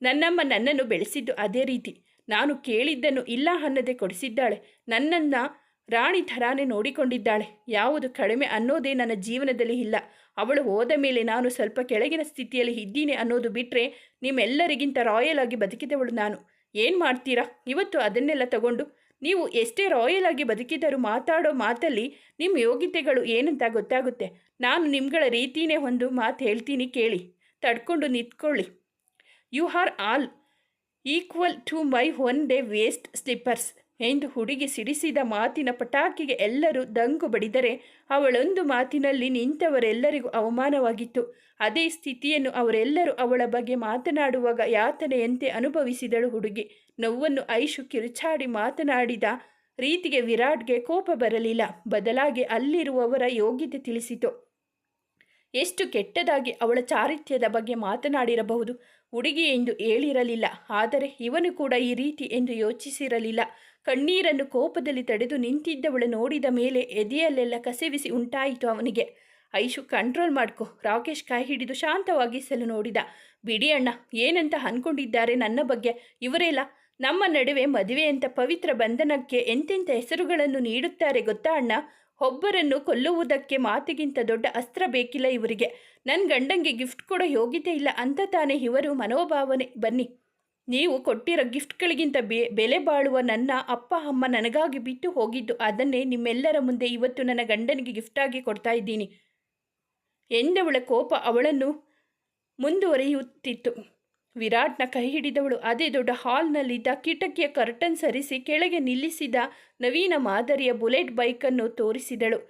ನನ್ನಮ್ಮ ನನ್ನನ್ನು ಬೆಳೆಸಿದ್ದು ಅದೇ ರೀತಿ. ನಾನು ಕೇಳಿದ್ದನ್ನು ಇಲ್ಲ ಅನ್ನದೆ ಕೊಡಿಸಿದ್ದಾಳೆ. ನನ್ನನ್ನು ರಾಣಿ ಥರಾನೇ ನೋಡಿಕೊಂಡಿದ್ದಾಳೆ. ಯಾವುದು ಕಡಿಮೆ ಅನ್ನೋದೇ ನನ್ನ ಜೀವನದಲ್ಲಿ ಇಲ್ಲ. ಅವಳು ಹೋದ ಮೇಲೆ ನಾನು ಸ್ವಲ್ಪ ಕೆಳಗಿನ ಸ್ಥಿತಿಯಲ್ಲಿ ಇದ್ದೀನಿ ಅನ್ನೋದು ಬಿಟ್ಟರೆ ನಿಮ್ಮೆಲ್ಲರಿಗಿಂತ ರಾಯಲ್ ಆಗಿ ಬದುಕಿದವಳು ನಾನು. ಏನು ಮಾಡ್ತೀರಾ? ಇವತ್ತು ಅದನ್ನೆಲ್ಲ ತಗೊಂಡು ನೀವು ಎಷ್ಟೇ ರಾಯಲ್ ಆಗಿ ಬದುಕಿದರೂ ಮಾತಾಡೋ ಮಾತಲ್ಲಿ ನಿಮ್ಮ ಯೋಗ್ಯತೆಗಳು ಏನಂತ ಗೊತ್ತಾಗುತ್ತೆ. ನಾನು ನಿಮ್ಗಳ ರೀತಿಯೇ ಒಂದು ಮಾತು ಹೇಳ್ತೀನಿ ಕೇಳಿ. ತಡ್ಕೊಂಡು ನಿಂತ್ಕೊಳ್ಳಿ. You are all equal to my one day waste slippers. ಎಂದು ಹುಡುಗಿ ಸಿಡಿಸಿದ ಮಾತಿನ ಪಟಾಕಿಗೆ ಎಲ್ಲರೂ ದಂಗು ಬಡಿದರೆ ಅವಳೊಂದು ಮಾತಿನಲ್ಲಿ ನಿಂತವರೆಲ್ಲರಿಗೂ ಅವಮಾನವಾಗಿತ್ತು. ಅದೇ ಸ್ಥಿತಿಯನ್ನು ಅವರೆಲ್ಲರೂ ಅವಳ ಬಗ್ಗೆ ಮಾತನಾಡುವಾಗ ಯಾತನೆಯಂತೆ ಅನುಭವಿಸಿದಳು ಹುಡುಗಿ. ನೋವನ್ನು ಐಶು ಕಿರುಚಾಡಿ ಮಾತನಾಡಿದ ರೀತಿಗೆ ವಿರಾಟ್ಗೆ ಕೋಪ ಬರಲಿಲ್ಲ. ಬದಲಾಗಿ ಅಲ್ಲಿರುವವರ ಯೋಗ್ಯತೆ ತಿಳಿಸಿತು. ಎಷ್ಟು ಕೆಟ್ಟದಾಗಿ ಅವಳ ಚಾರಿತ್ಯದ ಬಗ್ಗೆ ಮಾತನಾಡಿರಬಹುದು. ಹುಡುಗಿ ಎಂದು ಹೇಳಿರಲಿಲ್ಲ. ಆದರೆ ಇವನು ಕೂಡ ಈ ರೀತಿ ಎಂದು ಯೋಚಿಸಿರಲಿಲ್ಲ. ಕಣ್ಣೀರನ್ನು ಕೋಪದಲ್ಲಿ ತಡೆದು ನಿಂತಿದ್ದವಳು ನೋಡಿದ ಮೇಲೆ ಎದೆಯಲ್ಲೆಲ್ಲ ಕಸಿವಿಸಿ ಉಂಟಾಯಿತು ಅವನಿಗೆ. ಐಶು ಕಂಟ್ರೋಲ್ ಮಾಡ್ಕೊ. ರಾಕೇಶ್ ಕೈ ಹಿಡಿದು ಶಾಂತವಾಗಿಸಲು ನೋಡಿದ. ಬಿಡಿ ಅಣ್ಣ, ಏನಂತ ಅನ್ಕೊಂಡಿದ್ದಾರೆ ನನ್ನ ಬಗ್ಗೆ? ಇವರೆಲ್ಲ? ನಮ್ಮ ನಡುವೆ ಮದುವೆಯಂಥ ಪವಿತ್ರ ಬಂಧನಕ್ಕೆ ಎಂತೆಂಥ ಹೆಸರುಗಳನ್ನು ನೀಡುತ್ತಾರೆ ಗೊತ್ತಾ ಅಣ್ಣ? ಒಬ್ಬರನ್ನು ಕೊಲ್ಲುವುದಕ್ಕೆ ಮಾತಿಗಿಂತ ದೊಡ್ಡ ಅಸ್ತ್ರ ಬೇಕಿಲ್ಲ ಇವರಿಗೆ. ನನ್ನ ಗಂಡಂಗೆ ಗಿಫ್ಟ್ ಕೊಡೋ ಯೋಗ್ಯತೆ ಇಲ್ಲ ಅಂತ ತಾನೇ ಇವರು ಮನೋಭಾವನೆ. ಬನ್ನಿ. ನೀವು ಕೊಟ್ಟಿರೋ ಗಿಫ್ಟ್ಗಳಿಗಿಂತ ಬೆ, ಬೆಲೆ ಬಾಳುವ ನನ್ನ ಅಪ್ಪ, ಅಮ್ಮ ನನಗಾಗಿ ಬಿಟ್ಟು ಹೋಗಿದ್ದು ಅದನ್ನೇ ನಿಮ್ಮೆಲ್ಲರ ಮುಂದೆ ಇವತ್ತು ನನ್ನ ಗಂಡನಿಗೆ ಗಿಫ್ಟಾಗಿ ಕೊಡ್ತಾ ಇದ್ದೀನಿ. ಎಂದವಳ ಕೋಪ ಅವಳನ್ನು ಮುಂದುವರಿಯುತ್ತಿತ್ತು. ವಿರಾಟ್ನ ಕೈ ಹಿಡಿದವಳು. ಅದೇ ದೊಡ್ಡ ಹಾಲ್ನಲ್ಲಿದ್ದ ಕಿಟಕಿಯ ಕರ್ಟನ್ ಸರಿಸಿ ಕೆಳಗೆ ನಿಲ್ಲಿಸಿದ ನವೀನ ಮಾದರಿಯ ಬುಲೆಟ್ ಬೈಕನ್ನು ತೋರಿಸಿದಳು.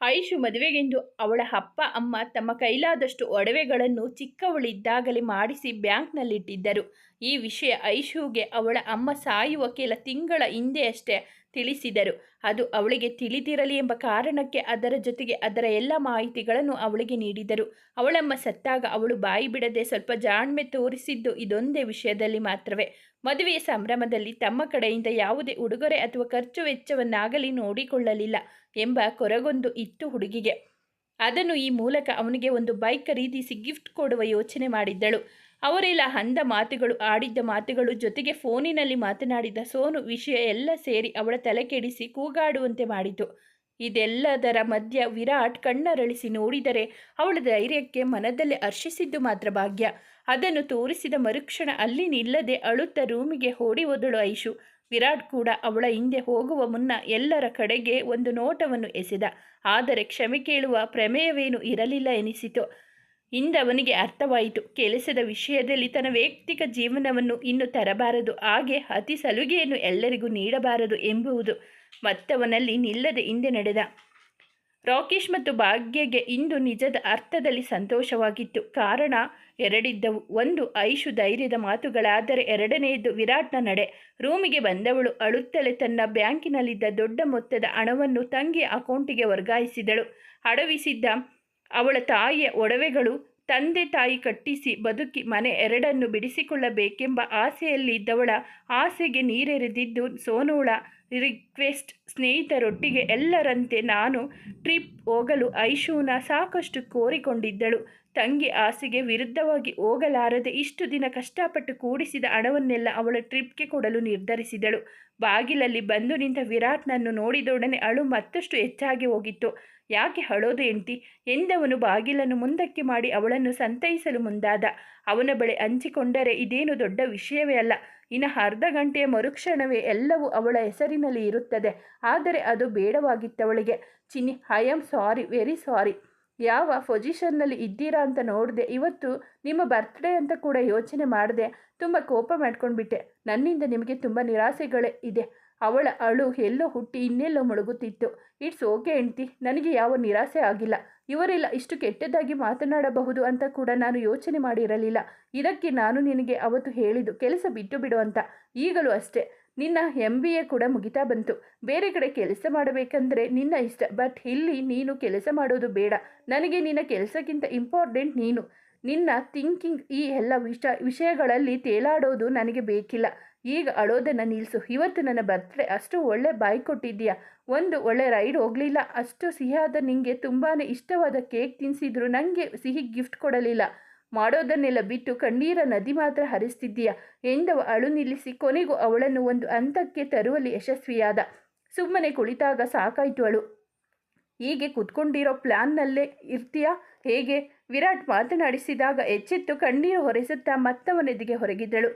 ಐಶು ಮದುವೆಗೆಂದು ಅವಳ ಅಪ್ಪ, ಅಮ್ಮ ತಮ್ಮ ಕೈಲಾದಷ್ಟು ಒಡವೆಗಳನ್ನು ಚಿಕ್ಕವಳಿದ್ದಾಗಲೇ ಮಾಡಿಸಿ ಬ್ಯಾಂಕ್ನಲ್ಲಿಟ್ಟಿದ್ದರು. ಈ ವಿಷಯ ಐಶುಗೆ ಅವಳ ಅಮ್ಮ ಸಾಯುವ ಕೆಲ ತಿಂಗಳ ಹಿಂದೆಯಷ್ಟೇ ತಿಳಿಸಿದರು. ಅದು ಅವಳಿಗೆ ತಿಳಿದಿರಲಿ ಎಂಬ ಕಾರಣಕ್ಕೆ ಅದರ ಜೊತೆಗೆ ಅದರ ಎಲ್ಲ ಮಾಹಿತಿಗಳನ್ನು ಅವಳಿಗೆ ನೀಡಿದರು. ಅವಳಮ್ಮ ಸತ್ತಾಗ ಅವಳು ಬಾಯಿ ಬಿಡದೆ ಸ್ವಲ್ಪ ಜಾಣ್ಮೆ ತೋರಿಸಿದ್ದು ಇದೊಂದೇ ವಿಷಯದಲ್ಲಿ ಮಾತ್ರವೇ. ಮದುವೆಯ ಸಂಭ್ರಮದಲ್ಲಿ ತಮ್ಮ ಕಡೆಯಿಂದ ಯಾವುದೇ ಉಡುಗೊರೆ ಅಥವಾ ಖರ್ಚು ವೆಚ್ಚವನ್ನಾಗಲಿ ನೋಡಿಕೊಳ್ಳಲಿಲ್ಲ ಎಂಬ ಕೊರಗೊಂದು ಇತ್ತು ಹುಡುಗಿಗೆ. ಅದನ್ನು ಈ ಮೂಲಕ ಅವನಿಗೆ ಒಂದು ಬೈಕ್ ಖರೀದಿಸಿ ಗಿಫ್ಟ್ ಕೊಡುವ ಯೋಚನೆ ಮಾಡಿದ್ದಳು. ಅವರೆಲ್ಲ ಅಂದ ಮಾತುಗಳು, ಆಡಿದ್ದ ಮಾತುಗಳು ಜೊತೆಗೆ ಫೋನಿನಲ್ಲಿ ಮಾತನಾಡಿದ ಸೋನು ವಿಷಯ ಎಲ್ಲ ಸೇರಿ ಅವಳ ತಲೆ ಕೆಡಿಸಿ ಕೂಗಾಡುವಂತೆ ಮಾಡಿತು ಇದೆಲ್ಲದರ ಮಧ್ಯ ವಿರಾಟ್ ಕಣ್ಣರಳಿಸಿ ನೋಡಿದರೆ ಅವಳ ಧೈರ್ಯಕ್ಕೆ ಮನದಲ್ಲಿ ಹರ್ಷಿಸಿದ್ದು ಮಾತ್ರ ಭಾಗ್ಯ. ಅದನ್ನು ತೋರಿಸಿದ ಮರುಕ್ಷಣ ಅಲ್ಲಿ ನಿಲ್ಲದೆ ಅಳುತ್ತ ರೂಮಿಗೆ ಓಡಿ ಹೋದಳು ಐಶು. ವಿರಾಟ್ ಕೂಡ ಅವಳ ಹಿಂದೆ ಹೋಗುವ ಮುನ್ನ ಎಲ್ಲರ ಕಡೆಗೆ ಒಂದು ನೋಟವನ್ನು ಎಸೆದ. ಆದರೆ ಕ್ಷಮೆ ಕೇಳುವ ಪ್ರಮೇಯವೇನು ಇರಲಿಲ್ಲ ಎನಿಸಿತು. ಇಂದವನಿಗೆ ಅರ್ಥವಾಯಿತು. ಕೆಲಸದ ವಿಷಯದಲ್ಲಿ ತನ್ನ ವೈಯಕ್ತಿಕ ಜೀವನವನ್ನು ಇನ್ನು ತರಬಾರದು. ಹಾಗೆ ಅತಿ ಸಲುಗೆಯನ್ನು ಎಲ್ಲರಿಗೂ ನೀಡಬಾರದು ಎಂಬುದು ಮತ್ತವನಲ್ಲಿ ನಿಲ್ಲದೆ ಹಿಂದೆ ನಡೆದ. ರಾಕೇಶ್ ಮತ್ತು ಭಾಗ್ಯಗೆ ಇಂದು ನಿಜದ ಅರ್ಥದಲ್ಲಿ ಸಂತೋಷವಾಗಿತ್ತು. ಕಾರಣ ಎರಡಿದ್ದವು. ಒಂದು, ಐಶು ಧೈರ್ಯದ ಮಾತುಗಳಾದರೆ ಎರಡನೆಯದು ವಿರಾಟ್ನ ನಡೆ. ರೂಮಿಗೆ ಬಂದವಳು ಅಳುತ್ತಲೇ ತನ್ನ ಬ್ಯಾಂಕಿನಲ್ಲಿದ್ದ ದೊಡ್ಡ ಮೊತ್ತದ ಹಣವನ್ನು ತಂಗಿಯ ಅಕೌಂಟಿಗೆ ವರ್ಗಾಯಿಸಿದಳು. ಅಡವಿಸಿದ್ದ ಅವಳ ತಾಯಿಯ ಒಡವೆಗಳು ತಂದೆ ತಾಯಿ ಕಟ್ಟಿಸಿ ಬದುಕಿ ಮನೆ ಎರಡನ್ನು ಬಿಡಿಸಿಕೊಳ್ಳಬೇಕೆಂಬ ಆಸೆಯಲ್ಲಿದ್ದವಳ ಆಸೆಗೆ ನೀರೆರೆದಿದ್ದು ಸೋನೋಳ ರಿಕ್ವೆಸ್ಟ್ ಸ್ನೇಹಿತರೊಟ್ಟಿಗೆ ಎಲ್ಲರಂತೆ ನಾನು ಟ್ರಿಪ್ ಹೋಗಲು ಐಶೂನ ಸಾಕಷ್ಟು ಕೋರಿಕೊಂಡಿದ್ದಳು. ತಂಗಿ ಆಸೆಗೆ ವಿರುದ್ಧವಾಗಿ ಹೋಗಲಾರದೆ ಇಷ್ಟು ದಿನ ಕಷ್ಟಪಟ್ಟು ಕೂಡಿಸಿದ ಹಣವನ್ನೆಲ್ಲ ಅವಳ ಟ್ರಿಪ್ಗೆ ಕೊಡಲು ನಿರ್ಧರಿಸಿದಳು. ಬಾಗಿಲಲ್ಲಿ ಬಂದು ನಿಂತ ವಿರಾಟ್ನನ್ನು ನೋಡಿದೊಡನೆ ಅಳು ಮತ್ತಷ್ಟು ಹೆಚ್ಚಾಗಿ ಹೋಗಿತ್ತು. ಯಾಕೆ ಹಳೋದು ಎಂಟಿ ಎಂದವನು ಬಾಗಿಲನ್ನು ಮುಂದಕ್ಕೆ ಮಾಡಿ ಅವಳನ್ನು ಸಂತೈಸಲು ಮುಂದಾದ. ಅವನ ಬಳಿ ಹಂಚಿಕೊಂಡರೆ ಇದೇನು ದೊಡ್ಡ ವಿಷಯವೇ ಅಲ್ಲ. ಇನ್ನು ಅರ್ಧ ಗಂಟೆಯ ಮರುಕ್ಷಣವೇ ಎಲ್ಲವೂ ಅವಳ ಹೆಸರಿನಲ್ಲಿ ಇರುತ್ತದೆ. ಆದರೆ ಅದು ಬೇಡವಾಗಿತ್ತವಳಿಗೆ. Chinni I am sorry very sorry ಯಾವ ಪೊಸಿಷನ್ನಲ್ಲಿ ಇದ್ದೀರಾ ಅಂತ ನೋಡಿದೆ. ಇವತ್ತು ನಿಮ್ಮ ಬರ್ತ್ಡೇ ಅಂತ ಕೂಡ ಯೋಚನೆ ಮಾಡಿದೆ. ತುಂಬ ಕೋಪ ಮಾಡ್ಕೊಂಡ್ಬಿಟ್ಟೆ. ನನ್ನಿಂದ ನಿಮಗೆ ತುಂಬ ನಿರಾಸೆಗಳೇ ಇದೆ. ಅವಳ ಅಳು ಎಲ್ಲೋ ಹುಟ್ಟಿ ಇನ್ನೆಲ್ಲೋ ಮುಳುಗುತ್ತಿತ್ತು ಇಟ್ಸ್ ಓಕೆ ಹೆಂಡ್ತಿ, ನನಗೆ ಯಾವ ನಿರಾಸೆ ಆಗಿಲ್ಲ. ಇವರೆಲ್ಲ ಇಷ್ಟು ಕೆಟ್ಟದಾಗಿ ಮಾತನಾಡಬಹುದು ಅಂತ ಕೂಡ ನಾನು ಯೋಚನೆ ಮಾಡಿರಲಿಲ್ಲ. ಇದಕ್ಕೆ ನಾನು ನಿನಗೆ ಅವತ್ತು ಹೇಳಿದ್ದು, ಕೆಲಸ ಬಿಟ್ಟು ಬಿಡು ಅಂತ. ಈಗಲೂ ಅಷ್ಟೇ. ನಿನ್ನ ಎಂ ಬಿ ಎ ಕೂಡ ಮುಗಿತಾ ಬಂತು. ಬೇರೆ ಕಡೆ ಕೆಲಸ ಮಾಡಬೇಕಂದ್ರೆ ನಿನ್ನ ಇಷ್ಟ, ಬಟ್ ಇಲ್ಲಿ ನೀನು ಕೆಲಸ ಮಾಡೋದು ಬೇಡ. ನನಗೆ ನಿನ್ನ ಕೆಲಸಕ್ಕಿಂತ ಇಂಪಾರ್ಟೆಂಟ್ ನೀನು. ನಿನ್ನ ಥಿಂಕಿಂಗ್ ಈ ಎಲ್ಲ ವಿಷ, ವಿಷಯಗಳಲ್ಲಿ ತೇಲಾಡೋದು ನನಗೆ ಬೇಕಿಲ್ಲ. ಈಗ ಅಳೋದನ್ನು ನಿಲ್ಲಿಸು ಇವತ್ತು ನನ್ನ ಬರ್ತ್ಡೇ ಅಷ್ಟು ಒಳ್ಳೆ ಬಾಯಿ ಕೊಟ್ಟಿದ್ದೀಯಾ? ಒಂದು ಒಳ್ಳೆ ರೈಡ್ ಹೋಗಲಿಲ್ಲ. ಅಷ್ಟು ಸಿಹಿಯಾದ ನಿಮಗೆ ತುಂಬಾ ಇಷ್ಟವಾದ ಕೇಕ್ ತಿನ್ನಿಸಿದ್ರು ನನಗೆ ಸಿಹಿ ಗಿಫ್ಟ್ ಕೊಡಲಿಲ್ಲ. ಮಾಡೋದನ್ನೆಲ್ಲ ಬಿಟ್ಟು ಕಣ್ಣೀರ ನದಿ ಮಾತ್ರ ಹರಿಸ್ತಿದ್ದೀಯಾ? ಎಂದವ ಅಳು ನಿಲ್ಲಿಸಿ ಕೊನೆಗೂ ಅವಳನ್ನು ಒಂದು ಹಂತಕ್ಕೆ ತರುವಲ್ಲಿ ಯಶಸ್ವಿಯಾದ. ಸುಮ್ಮನೆ ಕುಳಿತಾಗ ಸಾಕಾಯ್ತು ಅಳು. ಹೀಗೆ ಕುತ್ಕೊಂಡಿರೋ ಪ್ಲ್ಯಾನ್ನಲ್ಲೇ ಇರ್ತೀಯಾ? ಹೇಗೆ? ವಿರಾಟ್ ಮಾತನಾಡಿಸಿದಾಗ ಎಚ್ಚೆತ್ತು ಕಣ್ಣೀರು ಹೊರೆಸುತ್ತಾ ಮತ್ತವನೆದಿಗೆ ಹೊರಗಿದ್ದಳು.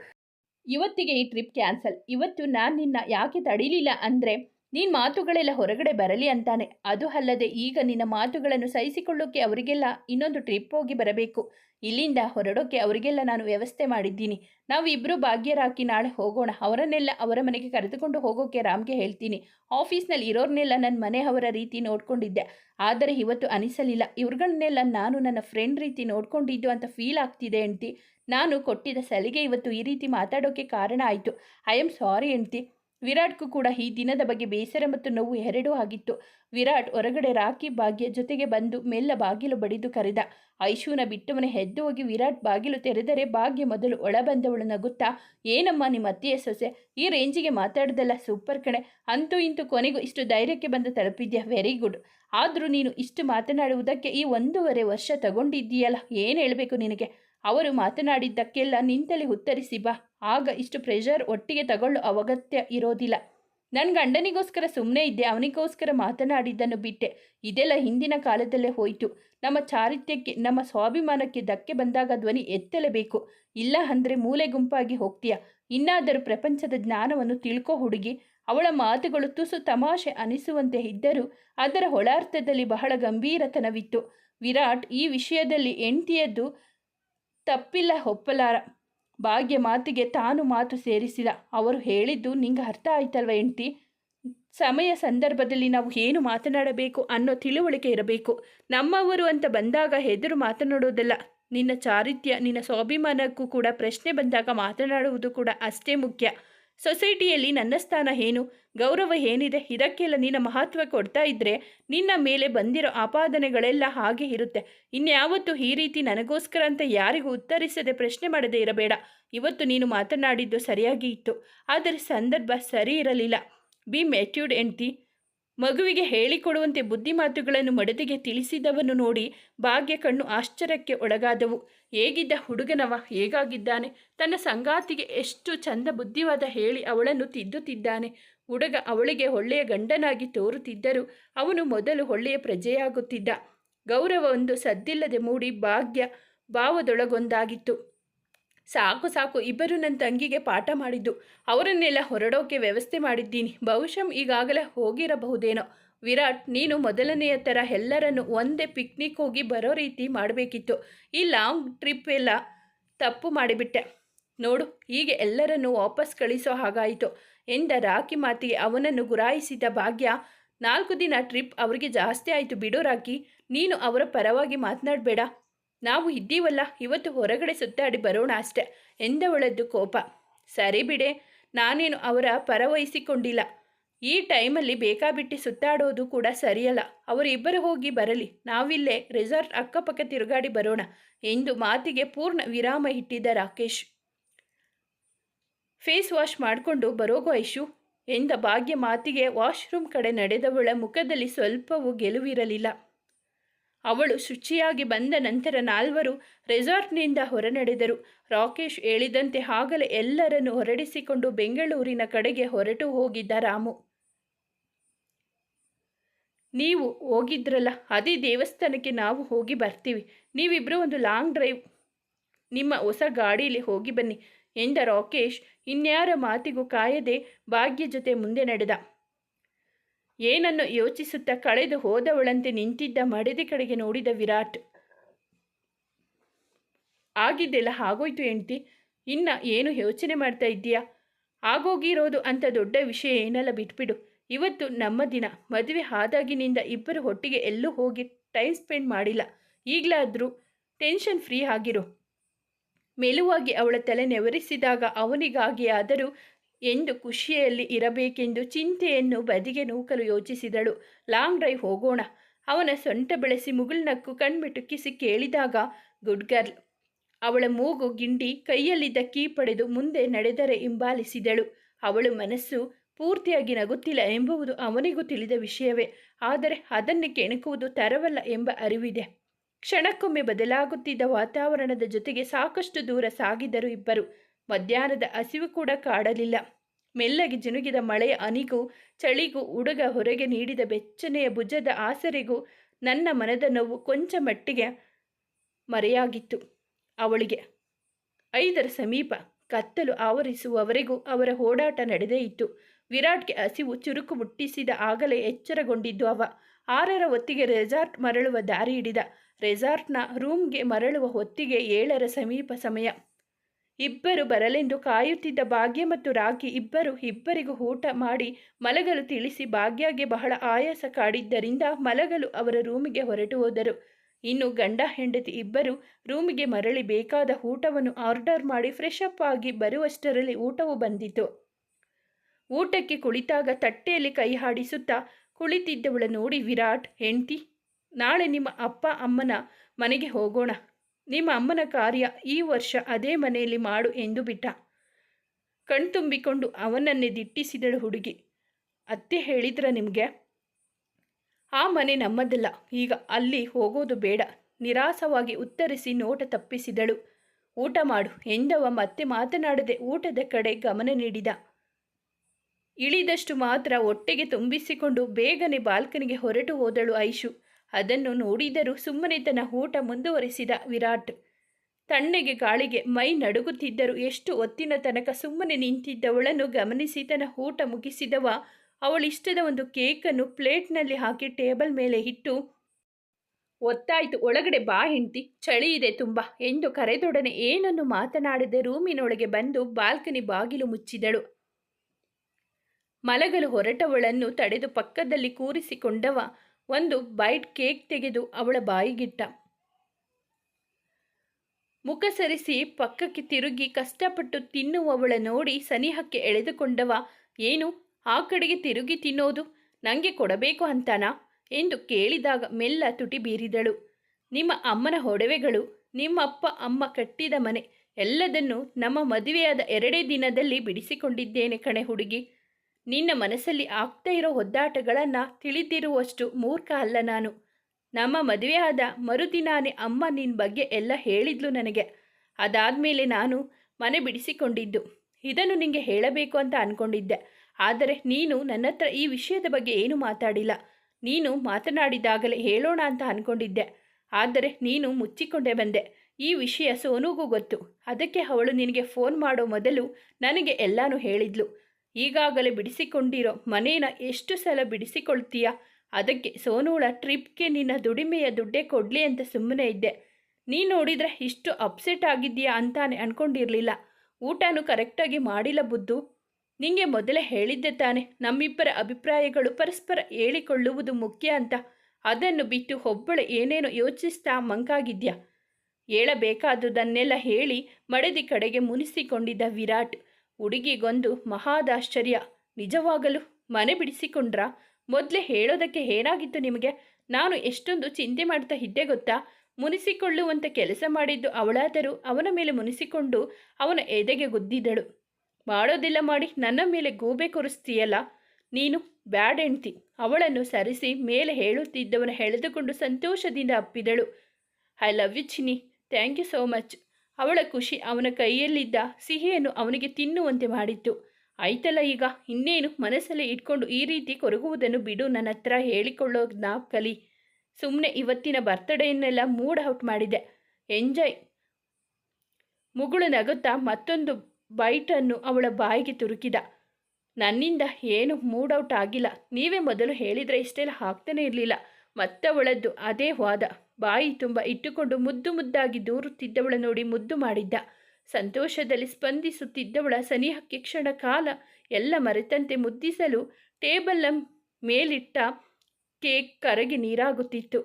ಇವತ್ತಿಗೆ ಈ ಟ್ರಿಪ್ ಕ್ಯಾನ್ಸಲ್ ಇವತ್ತು ನಾನು ನಿನ್ನ ಯಾಕೆ ತಡೀಲಿಲ್ಲ ಅಂದರೆ ನಿನ್ನ ಮಾತುಗಳೆಲ್ಲ ಹೊರಗಡೆ ಬರಲಿ ಅಂತಾನೆ. ಅದು ಅಲ್ಲದೆ ಈಗ ನಿನ್ನ ಮಾತುಗಳನ್ನು ಸಹಿಸಿಕೊಳ್ಳೋಕೆ ಅವರಿಗೆಲ್ಲ ಇನ್ನೊಂದು ಟ್ರಿಪ್ ಹೋಗಿ ಬರಬೇಕು. ಇಲ್ಲಿಂದ ಹೊರಡೋಕೆ ಅವರಿಗೆಲ್ಲ ನಾನು ವ್ಯವಸ್ಥೆ ಮಾಡಿದ್ದೀನಿ. ನಾವು ಇಬ್ಬರು ಭಾಗ್ಯರಾಕಿ ನಾಳೆ ಹೋಗೋಣ. ಅವರನ್ನೆಲ್ಲ ಅವರ ಮನೆಗೆ ಕರೆದುಕೊಂಡು ಹೋಗೋಕೆ ರಾಮ್ಗೆ ಹೇಳ್ತೀನಿ. ಆಫೀಸ್ನಲ್ಲಿ ಇರೋರ್ನೆಲ್ಲ ನನ್ನ ಮನೆ ಅವರ ರೀತಿ ನೋಡ್ಕೊಂಡಿದ್ದೆ. ಆದರೆ ಇವತ್ತು ಅನಿಸಲಿಲ್ಲ. ಇವ್ರುಗಳನ್ನೆಲ್ಲ ನಾನು ನನ್ನ ಫ್ರೆಂಡ್ ರೀತಿ ನೋಡ್ಕೊಂಡಿದ್ದು ಅಂತ ಫೀಲ್ ಆಗ್ತಿದೆ ಎಂತಿ ನಾನು ಕೊಟ್ಟಿದ್ದ ಸಲಿಗೆ ಇವತ್ತು ಈ ರೀತಿ ಮಾತಾಡೋಕ್ಕೆ ಕಾರಣ ಆಯಿತು. ಐ ಆಮ್ ಸಾರಿ ಎಂಟಿ ವಿರಾಟ್ಗೂ ಕೂಡ ಈ ದಿನದ ಬಗ್ಗೆ ಬೇಸರ ಮತ್ತು ನೋವು ಎರಡೂ ಆಗಿತ್ತು. ವಿರಾಟ್ ಹೊರಗಡೆ ರಾಕಿ ಭಾಗ್ಯ ಜೊತೆಗೆ ಬಂದು ಮೆಲ್ಲ ಬಾಗಿಲು ಬಡಿದು ಕರೆದ. ಐಶೂನ ಬಿಟ್ಟವನ ಹೆದ್ದು ಹೋಗಿ ವಿರಾಟ್ ಬಾಗಿಲು ತೆರೆದರೆ ಭಾಗ್ಯ ಮೊದಲು ಒಳಬಂದವಳು ನಗುತ್ತಾ, ಏನಮ್ಮ ನಿಮ್ಮ ಅತ್ತೆಯ ಸೊಸೆ? ಈ ರೇಂಜಿಗೆ ಮಾತಾಡ್ದಲ್ಲ ಸೂಪರ್ ಕಣೆ. ಅಂತೂ ಇಂತೂ ಕೊನೆಗೂ ಇಷ್ಟು ಧೈರ್ಯಕ್ಕೆ ಬಂದು ತಲುಪಿದ್ಯಾ? ವೆರಿ ಗುಡ್ ಆದರೂ ನೀನು ಇಷ್ಟು ಮಾತನಾಡುವುದಕ್ಕೆ ಈ ಒಂದೂವರೆ ವರ್ಷ ತಗೊಂಡಿದ್ದೀಯಲ್ಲ? ಏನು ಹೇಳಬೇಕು ನಿನಗೆ? ಅವರು ಮಾತನಾಡಿದ್ದಕ್ಕೆಲ್ಲ ನಿಂತಲೇ ಉತ್ತರಿಸಿ, ಬಾ, ಆಗ ಇಷ್ಟು ಪ್ರೆಷರ್ ಒಟ್ಟಿಗೆ ತಗೊಳ್ಳೋ ಅವಗತ್ಯ ಇರೋದಿಲ್ಲ. ನನ್ನ ಗಂಡನಿಗೋಸ್ಕರ ಸುಮ್ಮನೆ ಇದ್ದೆ, ಅವನಿಗೋಸ್ಕರ ಮಾತನಾಡಿದ್ದನ್ನು ಬಿಟ್ಟೆ. ಇದೆಲ್ಲ ಹಿಂದಿನ ಕಾಲದಲ್ಲೇ ಹೋಯಿತು. ನಮ್ಮ ಚಾರಿತ್ಯಕ್ಕೆ ನಮ್ಮ ಸ್ವಾಭಿಮಾನಕ್ಕೆ ಧಕ್ಕೆ ಬಂದಾಗ ಧ್ವನಿ ಎತ್ತಲೇಬೇಕು. ಇಲ್ಲ ಅಂದರೆ ಮೂಲೆ ಗುಂಪಾಗಿ ಹೋಗ್ತೀಯ. ಇನ್ನಾದರೂ ಪ್ರಪಂಚದ ಜ್ಞಾನವನ್ನು ತಿಳ್ಕೋ ಹುಡುಗಿ. ಅವಳ ಮಾತುಗಳು ತುಸು ತಮಾಷೆ ಅನಿಸುವಂತೆ ಇದ್ದರೂ ಅದರ ಒಳಾರ್ಥದಲ್ಲಿ ಬಹಳ ಗಂಭೀರತನವಿತ್ತು. ವಿರಾಟ್ ಈ ವಿಷಯದಲ್ಲಿ ಎಂಟಿಯದ್ದು ತಪ್ಪಿಲ್ಲ, ಒಪ್ಪಲಾರ. ಭಾಗ್ಯ ಮಾತಿಗೆ ತಾನು ಮಾತು ಸೇರಿಸಿದ ಅವರು ಹೇಳಿದ್ದು ನಿಂಗೆ ಅರ್ಥ ಆಯ್ತಲ್ವ ಹೆಂಡ್ತಿ? ಸಮಯ ಸಂದರ್ಭದಲ್ಲಿ ನಾವು ಏನು ಮಾತನಾಡಬೇಕು ಅನ್ನೋ ತಿಳುವಳಿಕೆ ಇರಬೇಕು. ನಮ್ಮವರು ಅಂತ ಬಂದಾಗ ಹೆದರು ಮಾತನಾಡೋದಲ್ಲ. ನಿನ್ನ ಚಾರಿತ್ಯ ನಿನ್ನ ಸ್ವಾಭಿಮಾನಕ್ಕೂ ಕೂಡ ಪ್ರಶ್ನೆ ಬಂದಾಗ ಮಾತನಾಡುವುದು ಕೂಡ ಅಷ್ಟೇ ಮುಖ್ಯ. ಸೊಸೈಟಿಯಲ್ಲಿ ನನ್ನ ಸ್ಥಾನ ಏನು? ಗೌರವ ಏನಿದೆ? ಇದಕ್ಕೆಲ್ಲ ನಿನ್ನ ಮಹತ್ವ ಕೊಡ್ತಾ ಇದ್ದರೆ ನಿನ್ನ ಮೇಲೆ ಬಂದಿರೋ ಆಪಾದನೆಗಳೆಲ್ಲ ಹಾಗೆ ಇರುತ್ತೆ. ಇನ್ಯಾವತ್ತು ಈ ರೀತಿ ನನಗೋಸ್ಕರ ಅಂತ ಯಾರಿಗೂ ಉತ್ತರಿಸದೆ ಪ್ರಶ್ನೆ ಮಾಡದೇ ಇರಬೇಡ. ಇವತ್ತು ನೀನು ಮಾತನಾಡಿದ್ದು ಸರಿಯಾಗಿ ಇತ್ತು. ಆದರೆ ಸಂದರ್ಭ ಸರಿ ಇರಲಿಲ್ಲ. ಬಿ ಮೆಟ್ಯೂಡ್ ಎಂಟಿ ಮಗುವಿಗೆ ಹೇಳಿಕೊಡುವಂತೆ ಬುದ್ಧಿಮಾತುಗಳನ್ನು ಮಡದಿಗೆ ತಿಳಿಸಿದವನು ನೋಡಿ ಭಾಗ್ಯ ಕಣ್ಣು ಆಶ್ಚರ್ಯಕ್ಕೆ ಒಳಗಾದವು. ಹೇಗಿದ್ದ ಹುಡುಗನವ? ಹೇಗಾಗಿದ್ದಾನೆ? ತನ್ನ ಸಂಗಾತಿಗೆ ಎಷ್ಟು ಚಂದ ಬುದ್ಧಿವಾದ ಹೇಳಿ ಅವಳನ್ನು ತಿದ್ದುತ್ತಿದ್ದಾನೆ. ಹುಡುಗ ಅವಳಿಗೆ ಒಳ್ಳೆಯ ಗಂಡನಾಗಿ ತೋರುತ್ತಿದ್ದರೂ ಅವನು ಮೊದಲು ಒಳ್ಳೆಯ ಪ್ರಜೆಯಾಗುತ್ತಿದ್ದ. ಗೌರವ ಒಂದು ಸದ್ದಿಲ್ಲದೆ ಮೂಡಿ ಭಾಗ್ಯ ಭಾವದೊಳಗೊಂದಾಗಿತ್ತು ಸಾಕು ಸಾಕು, ಇಬ್ಬರು ನನ್ನ ತಂಗಿಗೆ ಪಾಠ ಮಾಡಿದ್ದು. ಅವರನ್ನೆಲ್ಲ ಹೊರಡೋಕೆ ವ್ಯವಸ್ಥೆ ಮಾಡಿದ್ದೀನಿ. ಬಹುಶಃ ಈಗಾಗಲೇ ಹೋಗಿರಬಹುದೇನೋ. ವಿರಾಟ್, ನೀನು ಮೊದಲನೆಯ ಥರ ಎಲ್ಲರನ್ನು ಒಂದೇ ಪಿಕ್ನಿಕ್ ಹೋಗಿ ಬರೋ ರೀತಿ ಮಾಡಬೇಕಿತ್ತು. ಈ ಲಾಂಗ್ ಟ್ರಿಪ್ ಎಲ್ಲ ತಪ್ಪು ಮಾಡಿಬಿಟ್ಟೆ. ನೋಡು, ಹೀಗೆ ಎಲ್ಲರನ್ನು ವಾಪಸ್ ಕಳಿಸೋ ಹಾಗಾಯಿತು. ಎಂದ ರಾಕಿ ಮಾತಿಗೆ ಅವನನ್ನು ಗುರಾಯಿಸಿದ ಭಾಗ್ಯ, ನಾಲ್ಕು ದಿನ ಟ್ರಿಪ್ ಅವರಿಗೆ ಜಾಸ್ತಿ ಆಯಿತು ಬಿಡು ರಾಕಿ ನೀನು ಅವರ ಪರವಾಗಿ ಮಾತನಾಡಬೇಡ. ನಾವು ಇದ್ದೀವಲ್ಲ, ಇವತ್ತು ಹೊರಗಡೆ ಸುತ್ತಾಡಿ ಬರೋಣ ಅಷ್ಟೆ, ಎಂದವಳದ್ದು ಕೋಪ. ಸರಿ ಬಿಡೆ, ನಾನೇನು ಅವರ ಪರವಹಿಸಿಕೊಂಡಿಲ್ಲ ಈ ಟೈಮಲ್ಲಿ ಬೇಕಾಬಿಟ್ಟಿ ಸುತ್ತಾಡೋದು ಕೂಡ ಸರಿಯಲ್ಲ. ಅವರಿಬ್ಬರು ಹೋಗಿ ಬರಲಿ, ನಾವಿಲ್ಲೇ ರೆಸಾರ್ಟ್ ಅಕ್ಕಪಕ್ಕ ತಿರುಗಾಡಿ ಬರೋಣ ಎಂದು ಮಾತಿಗೆ ಪೂರ್ಣ ವಿರಾಮ ಇಟ್ಟಿದ್ದ ರಾಕೇಶ್. ಫೇಸ್ ವಾಶ್ ಮಾಡಿಕೊಂಡು ಬರೋಗೋ ಐಶು, ಎಂದ ಭಾಗ್ಯ ಮಾತಿಗೆ ವಾಶ್ರೂಮ್ ಕಡೆ ನಡೆದವಳ ಮುಖದಲ್ಲಿ ಸ್ವಲ್ಪವೂ ಗೆಲುವಿರಲಿಲ್ಲ. ಅವಳು ಶುಚಿಯಾಗಿ ಬಂದ ನಂತರ ನಾಲ್ವರು ರೆಸಾರ್ಟ್ನಿಂದ ಹೊರನಡೆದರು. ರಾಕೇಶ್ ಹೇಳಿದಂತೆ ಆಗಲೇ ಎಲ್ಲರನ್ನು ಹೊರಡಿಸಿಕೊಂಡು ಬೆಂಗಳೂರಿನ ಕಡೆಗೆ ಹೊರಟು ಹೋಗಿದ್ದ ರಾಮು. ನೀವು ಹೋಗಿದ್ರಲ್ಲ, ಅದೇ ದೇವಸ್ಥಾನಕ್ಕೆ ನಾವು ಹೋಗಿ ಬರ್ತೀವಿ. ನೀವಿಬ್ಬರು ಒಂದು ಲಾಂಗ್ ಡ್ರೈವ್, ನಿಮ್ಮ ಹೊಸ ಗಾಡೀಲಿ ಹೋಗಿ ಬನ್ನಿ, ಎಂದ ರಾಕೇಶ್. ಇನ್ಯಾರ ಮಾತಿಗೂ ಕಾಯದೆ ಭಾಗ್ಯ ಜೊತೆ ಮುಂದೆ ನಡೆದ. ಏನನ್ನು ಯೋಚಿಸುತ್ತಾ ಕಳೆದು ಹೋದವಳಂತೆ ನಿಂತಿದ್ದ ಮಡದಿ ಕಡೆಗೆ ನೋಡಿದ ವಿರಾಟ್. ಆಗಿದ್ದೆಲ್ಲ ಹಾಗೋಯ್ತು ಹೆಂಡ್ತಿ. ಇನ್ನ ಏನು ಯೋಚನೆ ಮಾಡ್ತಾ ಇದ್ದೀಯಾ? ಆಗೋಗಿರೋದು ಅಂತ ದೊಡ್ಡ ವಿಷಯ ಏನಲ್ಲ ಬಿಟ್ಬಿಡು. ಇವತ್ತು ನಮ್ಮ ದಿನ. ಮದುವೆ ಆದಾಗಿನಿಂದ ಇಬ್ಬರು ಒಟ್ಟಿಗೆ ಎಲ್ಲೂ ಹೋಗಿ ಟೈಮ್ ಸ್ಪೆಂಡ್ ಮಾಡಿಲ್ಲ. ಈಗಲಾದರೂ ಟೆನ್ಷನ್ ಫ್ರೀ ಆಗಿರು. ಮೆಲುವಾಗಿ ಅವಳ ತಲೆ ನೆವರಿಸಿದಾಗ ಅವನಿಗಾಗಿ ಆದರೂ ಎಂದು ಖುಷಿಯಲ್ಲಿ ಇರಬೇಕೆಂದು ಚಿಂತೆಯನ್ನು ಬದಿಗೆ ನೂಕಲು ಯೋಚಿಸಿದಳು. ಲಾಂಗ್ ಡ್ರೈವ್ ಹೋಗೋಣ. ಅವನ ಸೊಂಟ ಬೆಳೆಸಿ ಮುಗುಳ್ನಕ್ಕು ಕಣ್ಮಿಟುಕಿಸಿ ಕೇಳಿದಾಗ, ಗುಡ್ ಗರ್ಲ್. ಅವಳ ಮೂಗು ಗಿಂಡಿ ಕೈಯಲ್ಲಿದ್ದ ಕೀ ಪಡೆದು ಮುಂದೆ ನಡೆದರೆ ಹಿಂಬಾಲಿಸಿದಳು. ಅವಳು ಮನಸ್ಸು ಪೂರ್ತಿಯಾಗಿ ನಗುತ್ತಿಲ್ಲ ಎಂಬುವುದು ಅವನಿಗೂ ತಿಳಿದ ವಿಷಯವೇ. ಆದರೆ ಅದನ್ನು ಕೆಣಕುವುದು ತರವಲ್ಲ ಎಂಬ ಅರಿವಿದೆ. ಕ್ಷಣಕ್ಕೊಮ್ಮೆ ಬದಲಾಗುತ್ತಿದ್ದ ವಾತಾವರಣದ ಜೊತೆಗೆ ಸಾಕಷ್ಟು ದೂರ ಸಾಗಿದರು ಇಬ್ಬರು. ಮಧ್ಯಾಹ್ನದ ಹಸಿವು ಕೂಡ ಕಾಡಲಿಲ್ಲ. ಮೆಲ್ಲಗೆ ಜಿನುಗಿದ ಮಳೆಯ ಅನಿಗೂ ಚಳಿಗೂ ಹುಡುಗ ಹೊರಗೆ ನೀಡಿದ ಬೆಚ್ಚನೆಯ ಭುಜದ ಆಸರೆಗೂ ನನ್ನ ಮನದ ನೋವು ಕೊಂಚ ಮಟ್ಟಿಗೆ ಮರೆಯಾಗಿತ್ತು. ಅವಳಿಗೆ, ಐದರ ಸಮೀಪ ಕತ್ತಲು ಆವರಿಸುವವರೆಗೂ ಅವರ ಓಡಾಟ ನಡೆದೇ ಇತ್ತು. ವಿರಾಟ್ಗೆ ಹಸಿವು ಚುರುಕು ಮುಟ್ಟಿಸಿದ ಆಗಲೇ ಎಚ್ಚರಗೊಂಡಿದ್ದು ಅವ. ಆರರ ಹೊತ್ತಿಗೆ ರೆಸಾರ್ಟ್ ಮರಳುವ ದಾರಿ ಹಿಡಿದ. ರೆಸಾರ್ಟ್ನ ರೂಮ್ಗೆ ಮರಳುವ ಹೊತ್ತಿಗೆ ಏಳರ ಸಮೀಪ ಸಮಯ. ಇಬ್ಬರು ಬರಲೆಂದು ಕಾಯುತ್ತಿದ್ದ ಭಾಗ್ಯ ಮತ್ತು ರಾಗಿ ಇಬ್ಬರು ಇಬ್ಬರಿಗೂ ಊಟ ಮಾಡಿ ಮಲಗಲು ತಿಳಿಸಿ ಭಾಗ್ಯಗೆ ಬಹಳ ಆಯಾಸ ಕಾಡಿದ್ದರಿಂದ ಮಲಗಲು ಅವರ ರೂಮಿಗೆ ಹೊರಟು ಹೋದರು. ಇನ್ನು ಗಂಡ ಹೆಂಡತಿ ಇಬ್ಬರು ರೂಮಿಗೆ ಮರಳಿ ಬೇಕಾದ ಊಟವನ್ನು ಆರ್ಡರ್ ಮಾಡಿ ಫ್ರೆಶ್ ಆಗಿ ಬರುವಷ್ಟರಲ್ಲಿ ಊಟವು ಬಂದಿತು. ಊಟಕ್ಕೆ ಕುಳಿತಾಗ ತಟ್ಟೆಯಲ್ಲಿ ಕೈ ಹಾಡಿಸುತ್ತಾ ಕುಳಿತಿದ್ದವಳ ನೋಡಿ ವಿರಾಟ್, ಹೆಂಡ್ತಿ, ನಾಳೆ ನಿಮ್ಮ ಅಪ್ಪ, ಅಮ್ಮನ ಮನೆಗೆ ಹೋಗೋಣ. ನಿಮ್ಮ ಅಮ್ಮನ ಕಾರ್ಯ ಈ ವರ್ಷ ಅದೇ ಮನೆಯಲ್ಲಿ ಮಾಡು ಎಂದು ಬಿಟ್ಟ. ಕಣ್ತುಂಬಿಕೊಂಡು ಅವನನ್ನೇ ದಿಟ್ಟಿಸಿದಳು ಹುಡುಗಿ. ಅತ್ತೆ ಹೇಳಿದ್ರ ನಿಮಗೆ? ಆ ಮನೆ ನಮ್ಮದಲ್ಲ, ಈಗ ಅಲ್ಲಿ ಹೋಗೋದು ಬೇಡ. ನಿರಾಸವಾಗಿ ಉತ್ತರಿಸಿ ನೋಟ ತಪ್ಪಿಸಿದಳು. ಊಟ ಮಾಡು ಎಂದವ ಮತ್ತೆ ಮಾತನಾಡದೆ ಊಟದ ಕಡೆ ಗಮನ ನೀಡಿದ. ಇಳಿದಷ್ಟು ಮಾತ್ರ ಒಟ್ಟೆಗೆ ತುಂಬಿಸಿಕೊಂಡು ಬೇಗನೆ ಬಾಲ್ಕನಿಗೆ ಹೊರಟು ಹೋದಳು ಐಶು. ಅದನ್ನು ನೋಡಿದರೂ ಸುಮ್ಮನೆ ತನ್ನ ಊಟ ಮುಂದುವರೆಸಿದ ವಿರಾಟ್. ತಣ್ಣಗೆ ಗಾಳಿಗೆ ಮೈ ನಡುಗುತ್ತಿದ್ದರೂ ಎಷ್ಟು ಹೊತ್ತಿನ ತನಕ ಸುಮ್ಮನೆ ನಿಂತಿದ್ದವಳನ್ನು ಗಮನಿಸಿ ತನ್ನ ಊಟ ಮುಗಿಸಿದವ, ಅವಳಿಷ್ಟದ ಒಂದು ಕೇಕನ್ನು ಪ್ಲೇಟ್ನಲ್ಲಿ ಹಾಕಿ ಟೇಬಲ್ ಮೇಲೆ ಇಟ್ಟು, ಒತ್ತಾಯಿತು, ಒಳಗಡೆ ಬಾ ಹೆಂಡ್ತಿ, ಚಳಿ ಇದೆ ತುಂಬ ಎಂದು ಕರೆದೊಡನೆ ಏನನ್ನು ಮಾತನಾಡದೆ ರೂಮಿನೊಳಗೆ ಬಂದು ಬಾಲ್ಕನಿ ಬಾಗಿಲು ಮುಚ್ಚಿದಳು. ಮಲಗಲು ಹೊರಟವಳನ್ನು ತಡೆದು ಪಕ್ಕದಲ್ಲಿ ಕೂರಿಸಿಕೊಂಡವ ಒಂದು ಬೈಟ್ ಕೇಕ್ ತೆಗೆದು ಅವಳ ಬಾಯಿಗಿಟ್ಟ. ಮುಖ ಸರಿಸಿ ಪಕ್ಕಕ್ಕೆ ತಿರುಗಿ ಕಷ್ಟಪಟ್ಟು ತಿನ್ನುವವಳ ನೋಡಿ ಸನಿಹಕ್ಕೆ ಎಳೆದುಕೊಂಡವ, ಏನು, ಆ ಕಡೆಗೆ ತಿರುಗಿ ತಿನ್ನೋದು? ನನಗೆ ಕೊಡಬೇಕು ಅಂತಾನ? ಎಂದು ಕೇಳಿದಾಗ ಮೆಲ್ಲ ತುಟಿ ಬೀರಿದಳು. ನಿಮ್ಮ ಅಮ್ಮನ ಒಡವೆಗಳು ನಿಮ್ಮ ಅಪ್ಪ ಅಮ್ಮ ಕಟ್ಟಿದ ಮನೆ, ಎಲ್ಲದನ್ನು ನಮ್ಮ ಮದುವೆಯಾದ ಎರಡೇ ದಿನದಲ್ಲಿ ಬಿಡಿಸಿಕೊಂಡಿದ್ದೇನೆ ಕಣೆ ಹುಡುಗಿ. ನಿನ್ನ ಮನಸ್ಸಲ್ಲಿ ಆಗ್ತಾ ಇರೋ ಒದ್ದಾಟಗಳನ್ನು ತಿಳಿದಿರುವಷ್ಟು ಮೂರ್ಖ ಅಲ್ಲ ನಾನು. ನಮ್ಮ ಮದುವೆಯಾದ ಮರುದಿನಾನೇ ಅಮ್ಮ ನಿನ್ನ ಬಗ್ಗೆ ಎಲ್ಲ ಹೇಳಿದ್ಲು ನನಗೆ. ಅದಾದಮೇಲೆ ನಾನು ಮನೆ ಬಿಡಿಸಿಕೊಂಡಿದ್ದು. ಇದನ್ನು ನಿಮಗೆ ಹೇಳಬೇಕು ಅಂತ ಅಂದ್ಕೊಂಡಿದ್ದೆ ಆದರೆ ನೀನು ನನ್ನ ಹತ್ರ ಈ ವಿಷಯದ ಬಗ್ಗೆ ಏನು ಮಾತಾಡಿಲ್ಲ. ನೀನು ಮಾತನಾಡಿದಾಗಲೇ ಹೇಳೋಣ ಅಂತ ಅಂದ್ಕೊಂಡಿದ್ದೆ ಆದರೆ ನೀನು ಮುಚ್ಚಿಕೊಂಡೇ ಬಂದೆ. ಈ ವಿಷಯ ಸೋನುಗೂ ಗೊತ್ತು. ಅದಕ್ಕೆ ಅವಳು ನಿನಗೆ ಫೋನ್ ಮಾಡೋ ಮೊದಲು ನನಗೆ ಎಲ್ಲನೂ ಹೇಳಿದ್ಲು. ಈಗಾಗಲೇ ಬಿಡಿಸಿಕೊಂಡಿರೋ ಮನೇನ ಎಷ್ಟು ಸಲ ಬಿಡಿಸಿಕೊಳ್ತೀಯ? ಅದಕ್ಕೆ ಸೋನುಳ ಟ್ರಿಪ್ಗೆ ನಿನ್ನ ದುಡಿಮೆಯ ದುಡ್ಡೇ ಕೊಡಲಿ ಅಂತ ಸುಮ್ಮನೆ ಇದ್ದೆ. ನೀ ನೋಡಿದ್ರೆ ಇಷ್ಟು ಅಪ್ಸೆಟ್ ಆಗಿದ್ದೀಯಾ ಅಂತಾನೆ ಅಂದ್ಕೊಂಡಿರಲಿಲ್ಲ ಊಟನೂ ಕರೆಕ್ಟಾಗಿ ಮಾಡಿಲ್ಲ ಬುದ್ದು. ನಿಂಗೆ ಮೊದಲೇ ಹೇಳಿದ್ದೆ ತಾನೆ, ನಮ್ಮಿಬ್ಬರ ಅಭಿಪ್ರಾಯಗಳು ಪರಸ್ಪರ ಹೇಳಿಕೊಳ್ಳುವುದು ಮುಖ್ಯ ಅಂತ. ಅದನ್ನು ಬಿಟ್ಟು ಒಬ್ಬಳೆ ಏನೇನೋ ಯೋಚಿಸ್ತಾ ಮಂಕಾಗಿದ್ಯಾ? ಹೇಳಬೇಕಾದುದನ್ನೆಲ್ಲ ಹೇಳಿ ಮಡದಿ ಕಡೆಗೆ ಮುನಿಸಿಕೊಂಡಿದ್ದ ವಿರಾಟ್. ಹುಡುಗಿಗೊಂದು ಮಹಾದಾಶ್ಚರ್ಯ. ನಿಜವಾಗಲು ಮನೆ ಬಿಡಿಸಿಕೊಂಡ್ರಾ? ಮೊದಲೇ ಹೇಳೋದಕ್ಕೆ ಏನಾಗಿತ್ತು ನಿಮಗೆ? ನಾನು ಎಷ್ಟೊಂದು ಚಿಂತೆ ಮಾಡ್ತಾ ಇದ್ದೆ ಗೊತ್ತಾ? ಮುನಿಸಿಕೊಳ್ಳುವಂಥ ಕೆಲಸ ಮಾಡಿದ್ದು ಅವಳಾದರೂ ಅವನ ಮೇಲೆ ಮುನಿಸಿಕೊಂಡು ಅವನ ಎದೆಗೆ ಗುದ್ದಿದಳು. ಮಾಡೋದಿಲ್ಲ ಮಾಡಿ ನನ್ನ ಮೇಲೆ ಗೂಬೆ ಕೊರಿಸ್ತೀಯಲ್ಲ? ನೀನು ಬ್ಯಾಡ್ ಹೆಂಡ್ತಿ. ಅವಳನ್ನು ಸರಿಸಿ ಮೇಲೆ ಹೇಳುತ್ತಿದ್ದವನ ಎಳೆದುಕೊಂಡು ಸಂತೋಷದಿಂದ ಅಪ್ಪಿದಳು. I love you Chini thank you so much. ಅವಳ ಖುಷಿ ಅವನ ಕೈಯಲ್ಲಿದ್ದ ಸಿಹಿಯನ್ನು ಅವನಿಗೆ ತಿನ್ನುವಂತೆ ಮಾಡಿತ್ತು. ಆಯ್ತಲ್ಲ ಈಗ, ಇನ್ನೇನು? ಮನಸ್ಸಲ್ಲಿ ಇಟ್ಕೊಂಡು ಈ ರೀತಿ ಕೊರಗುವುದನ್ನು ಬಿಡು, ನನ್ನ ಹತ್ರ ಹೇಳಿಕೊಳ್ಳೋದನ್ನ ಕಲಿ. ಸುಮ್ಮನೆ ಇವತ್ತಿನ ಬರ್ತಡೇಯನ್ನೆಲ್ಲ ಮೂಡ್ ಔಟ್ ಮಾಡಿದೆ. ಎಂಜಾಯ್. ಮುಗುಳು ನಗುತ್ತಾ ಮತ್ತೊಂದು ಬೈಟನ್ನು ಅವಳ ಬಾಯಿಗೆ ತುರುಕಿದ. ನನ್ನಿಂದ ಏನು ಮೂಡ್ ಔಟ್ ಆಗಿಲ್ಲ. ನೀವೇ ಮೊದಲು ಹೇಳಿದರೆ ಇಷ್ಟೆಲ್ಲ ಹಾಕ್ತಾನೇ ಇರಲಿಲ್ಲ. ಮತ್ತವಳದ್ದು ಅದೇ ವಾದ. ಬಾಯಿ ತುಂಬ ಇಟ್ಟುಕೊಂಡು ಮುದ್ದು ಮುದ್ದಾಗಿ ದೂರುತ್ತಿದ್ದವಳ ನೋಡಿ ಮುದ್ದು ಮಾಡಿದ್ದ. ಸಂತೋಷದಲ್ಲಿ ಸ್ಪಂದಿಸುತ್ತಿದ್ದವಳ ಸನಿಹಕ್ಕೆ ಕ್ಷಣ ಕಾಲ ಎಲ್ಲ ಮರೆತಂತೆ ಮುದ್ದಿಸಲು ಟೇಬಲ್ನ ಮೇಲಿಟ್ಟ ಕೇಕ್ ಕರಗಿ ನೀರಾಗುತ್ತಿತ್ತು.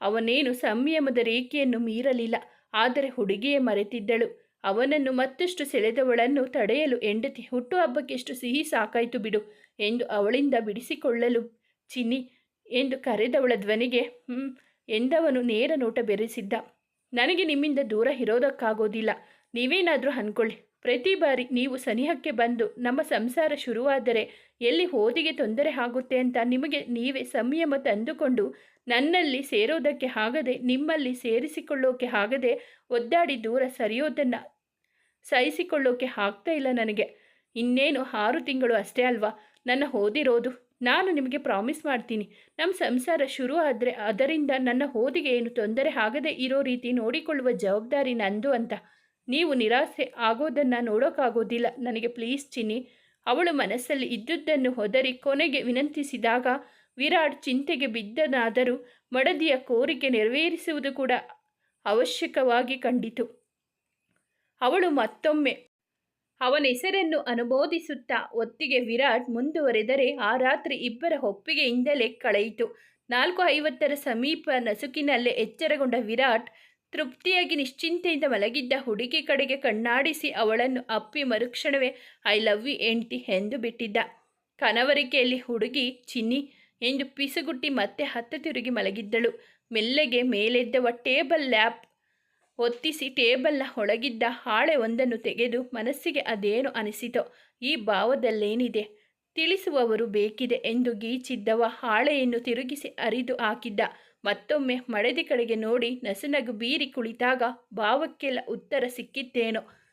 ಅವನೇನು ಸಂಯಮದ ರೇಖೆಯನ್ನು ಮೀರಲಿಲ್ಲ. ಆದರೆ ಹುಡುಗಿಯೇ ಮರೆತಿದ್ದಳು. ಅವನನ್ನು ಮತ್ತಷ್ಟು ಸೆಳೆದವಳನ್ನು ತಡೆಯಲು ಹೆಂಡತಿ ಹುಟ್ಟುಹಬ್ಬಕ್ಕೆಷ್ಟು ಸಿಹಿ ಸಾಕಾಯಿತು ಬಿಡು ಎಂದು ಅವಳಿಂದ ಬಿಡಿಸಿಕೊಳ್ಳಲು ಚಿನ್ನಿ ಎಂದು ಕರೆದವಳ ಧ್ವನಿಗೆ, ಹ್ಮ್ ಎಂದವನು ನೇರ ನೋಟ ಬೆರೆಸಿದ್ದ. ನನಗೆ ನಿಮ್ಮಿಂದ ದೂರ ಇರೋದಕ್ಕಾಗೋದಿಲ್ಲ. ನೀವೇನಾದರೂ ಅಂದ್ಕೊಳ್ಳಿ ಪ್ರತಿ ಬಾರಿ ನೀವು ಸನಿಹಕ್ಕೆ ಬಂದು ನಮ್ಮ ಸಂಸಾರ ಶುರುವಾದರೆ ಎಲ್ಲಿ ಓದಿಗೆ ತೊಂದರೆ ಆಗುತ್ತೆ ಅಂತ ನಿಮಗೆ ನೀವೇ ಸಂಯಮ ತಂದುಕೊಂಡು ನನ್ನಲ್ಲಿ ಸೇರೋದಕ್ಕೆ ಆಗದೆ ನಿಮ್ಮಲ್ಲಿ ಸೇರಿಸಿಕೊಳ್ಳೋಕೆ ಆಗದೆ ಒದ್ದಾಡಿ ದೂರ ಸರಿಯೋದನ್ನು ಸಹಿಸಿಕೊಳ್ಳೋಕೆ ಆಗ್ತಾ ಇಲ್ಲ ನನಗೆ. ಇನ್ನೇನು ಆರು ತಿಂಗಳು ಅಷ್ಟೇ ಅಲ್ವಾ? ನನ್ನ ಓದಿರೋದು ನಾನು ನಿಮಗೆ ಪ್ರಾಮಿಸ್ ಮಾಡ್ತೀನಿ. ನಮ್ಮ ಸಂಸಾರ ಶುರು ಆದರೆ ಅದರಿಂದ ನನ್ನ ಓದಿಗೆ ಏನು ತೊಂದರೆ ಆಗದೆ ಇರೋ ರೀತಿ ನೋಡಿಕೊಳ್ಳುವ ಜವಾಬ್ದಾರಿ ನಂದು ಅಂತ. ನೀವು ನಿರಾಸೆ ಆಗೋದನ್ನು ನೋಡೋಕ್ಕಾಗೋದಿಲ್ಲ ನನಗೆ ಪ್ಲೀಸ್ ಚಿನ್ನಿ. ಅವಳು ಮನಸ್ಸಲ್ಲಿ ಇದ್ದುದನ್ನು ಹೊದರಿ ಕೊನೆಗೆ ವಿನಂತಿಸಿದಾಗ ವಿರಾಟ್ ಚಿಂತೆಗೆ ಬಿದ್ದನಾದರೂ ಮಡದಿಯ ಕೋರಿಕೆ ನೆರವೇರಿಸುವುದು ಕೂಡ ಅವಶ್ಯಕವಾಗಿ ಕಂಡಿತು. ಅವಳು ಮತ್ತೊಮ್ಮೆ ಅವನ ಹೆಸರನ್ನು ಅನುಮೋದಿಸುತ್ತಾ ಒತ್ತಿಗೆ ವಿರಾಟ್ ಮುಂದುವರೆದರೆ ಆ ರಾತ್ರಿ ಇಬ್ಬರ ಒಪ್ಪಿಗೆಯಿಂದಲೇ ಕಳೆಯಿತು. ನಾಲ್ಕು ಐವತ್ತರ ಸಮೀಪ ನಸುಕಿನಲ್ಲೇ ಎಚ್ಚರಗೊಂಡ ವಿರಾಟ್ ತೃಪ್ತಿಯಾಗಿ ನಿಶ್ಚಿಂತೆಯಿಂದ ಮಲಗಿದ್ದ ಹುಡುಗಿ ಕಡೆಗೆ ಕಣ್ಣಾಡಿಸಿ ಅವಳನ್ನು ಅಪ್ಪಿ ಮರುಕ್ಷಣವೇ ಐ ಲವ್ ಯು ಎಂಟಿ ಎಂದು ಬಿಟ್ಟಿದ್ದ. ಕನವರಿಕೆಯಲ್ಲಿ ಹುಡುಗಿ, ಚಿನ್ನಿ ಎಂದು ಪಿಸುಗುಟ್ಟಿ ಮತ್ತೆ ಹತ್ತ ತಿರುಗಿ ಮಲಗಿದ್ದಳು. ಮೆಲ್ಲೆಗೆ ಮೇಲೆದ್ದವ ಟೇಬಲ್ ಲ್ಯಾಪ್ ಒತ್ತಿಸಿ ಟೇಬಲ್ನ ಒಳಗಿದ್ದ ಹಾಳೆ ಒಂದನ್ನು ತೆಗೆದು ಮನಸ್ಸಿಗೆ ಅದೇನು ಅನಿಸಿತೋ ಈ ಭಾವದಲ್ಲೇನಿದೆ? ತಿಳಿಸುವವರು ಬೇಕಿದೆ ಎಂದು ಗೀಚಿದ್ದವ ಹಾಳೆಯನ್ನು ತಿರುಗಿಸಿ ಅರಿದು ಹಾಕಿದ್ದ. ಮತ್ತೊಮ್ಮೆ ಮಡದಿ ಕಡೆಗೆ ನೋಡಿ ನಸುನಗು ಬೀರಿ ಕುಳಿತಾಗ ಭಾವಕ್ಕೆಲ್ಲ ಉತ್ತರ ಸಿಕ್ಕಿತ್ತೇನೋ?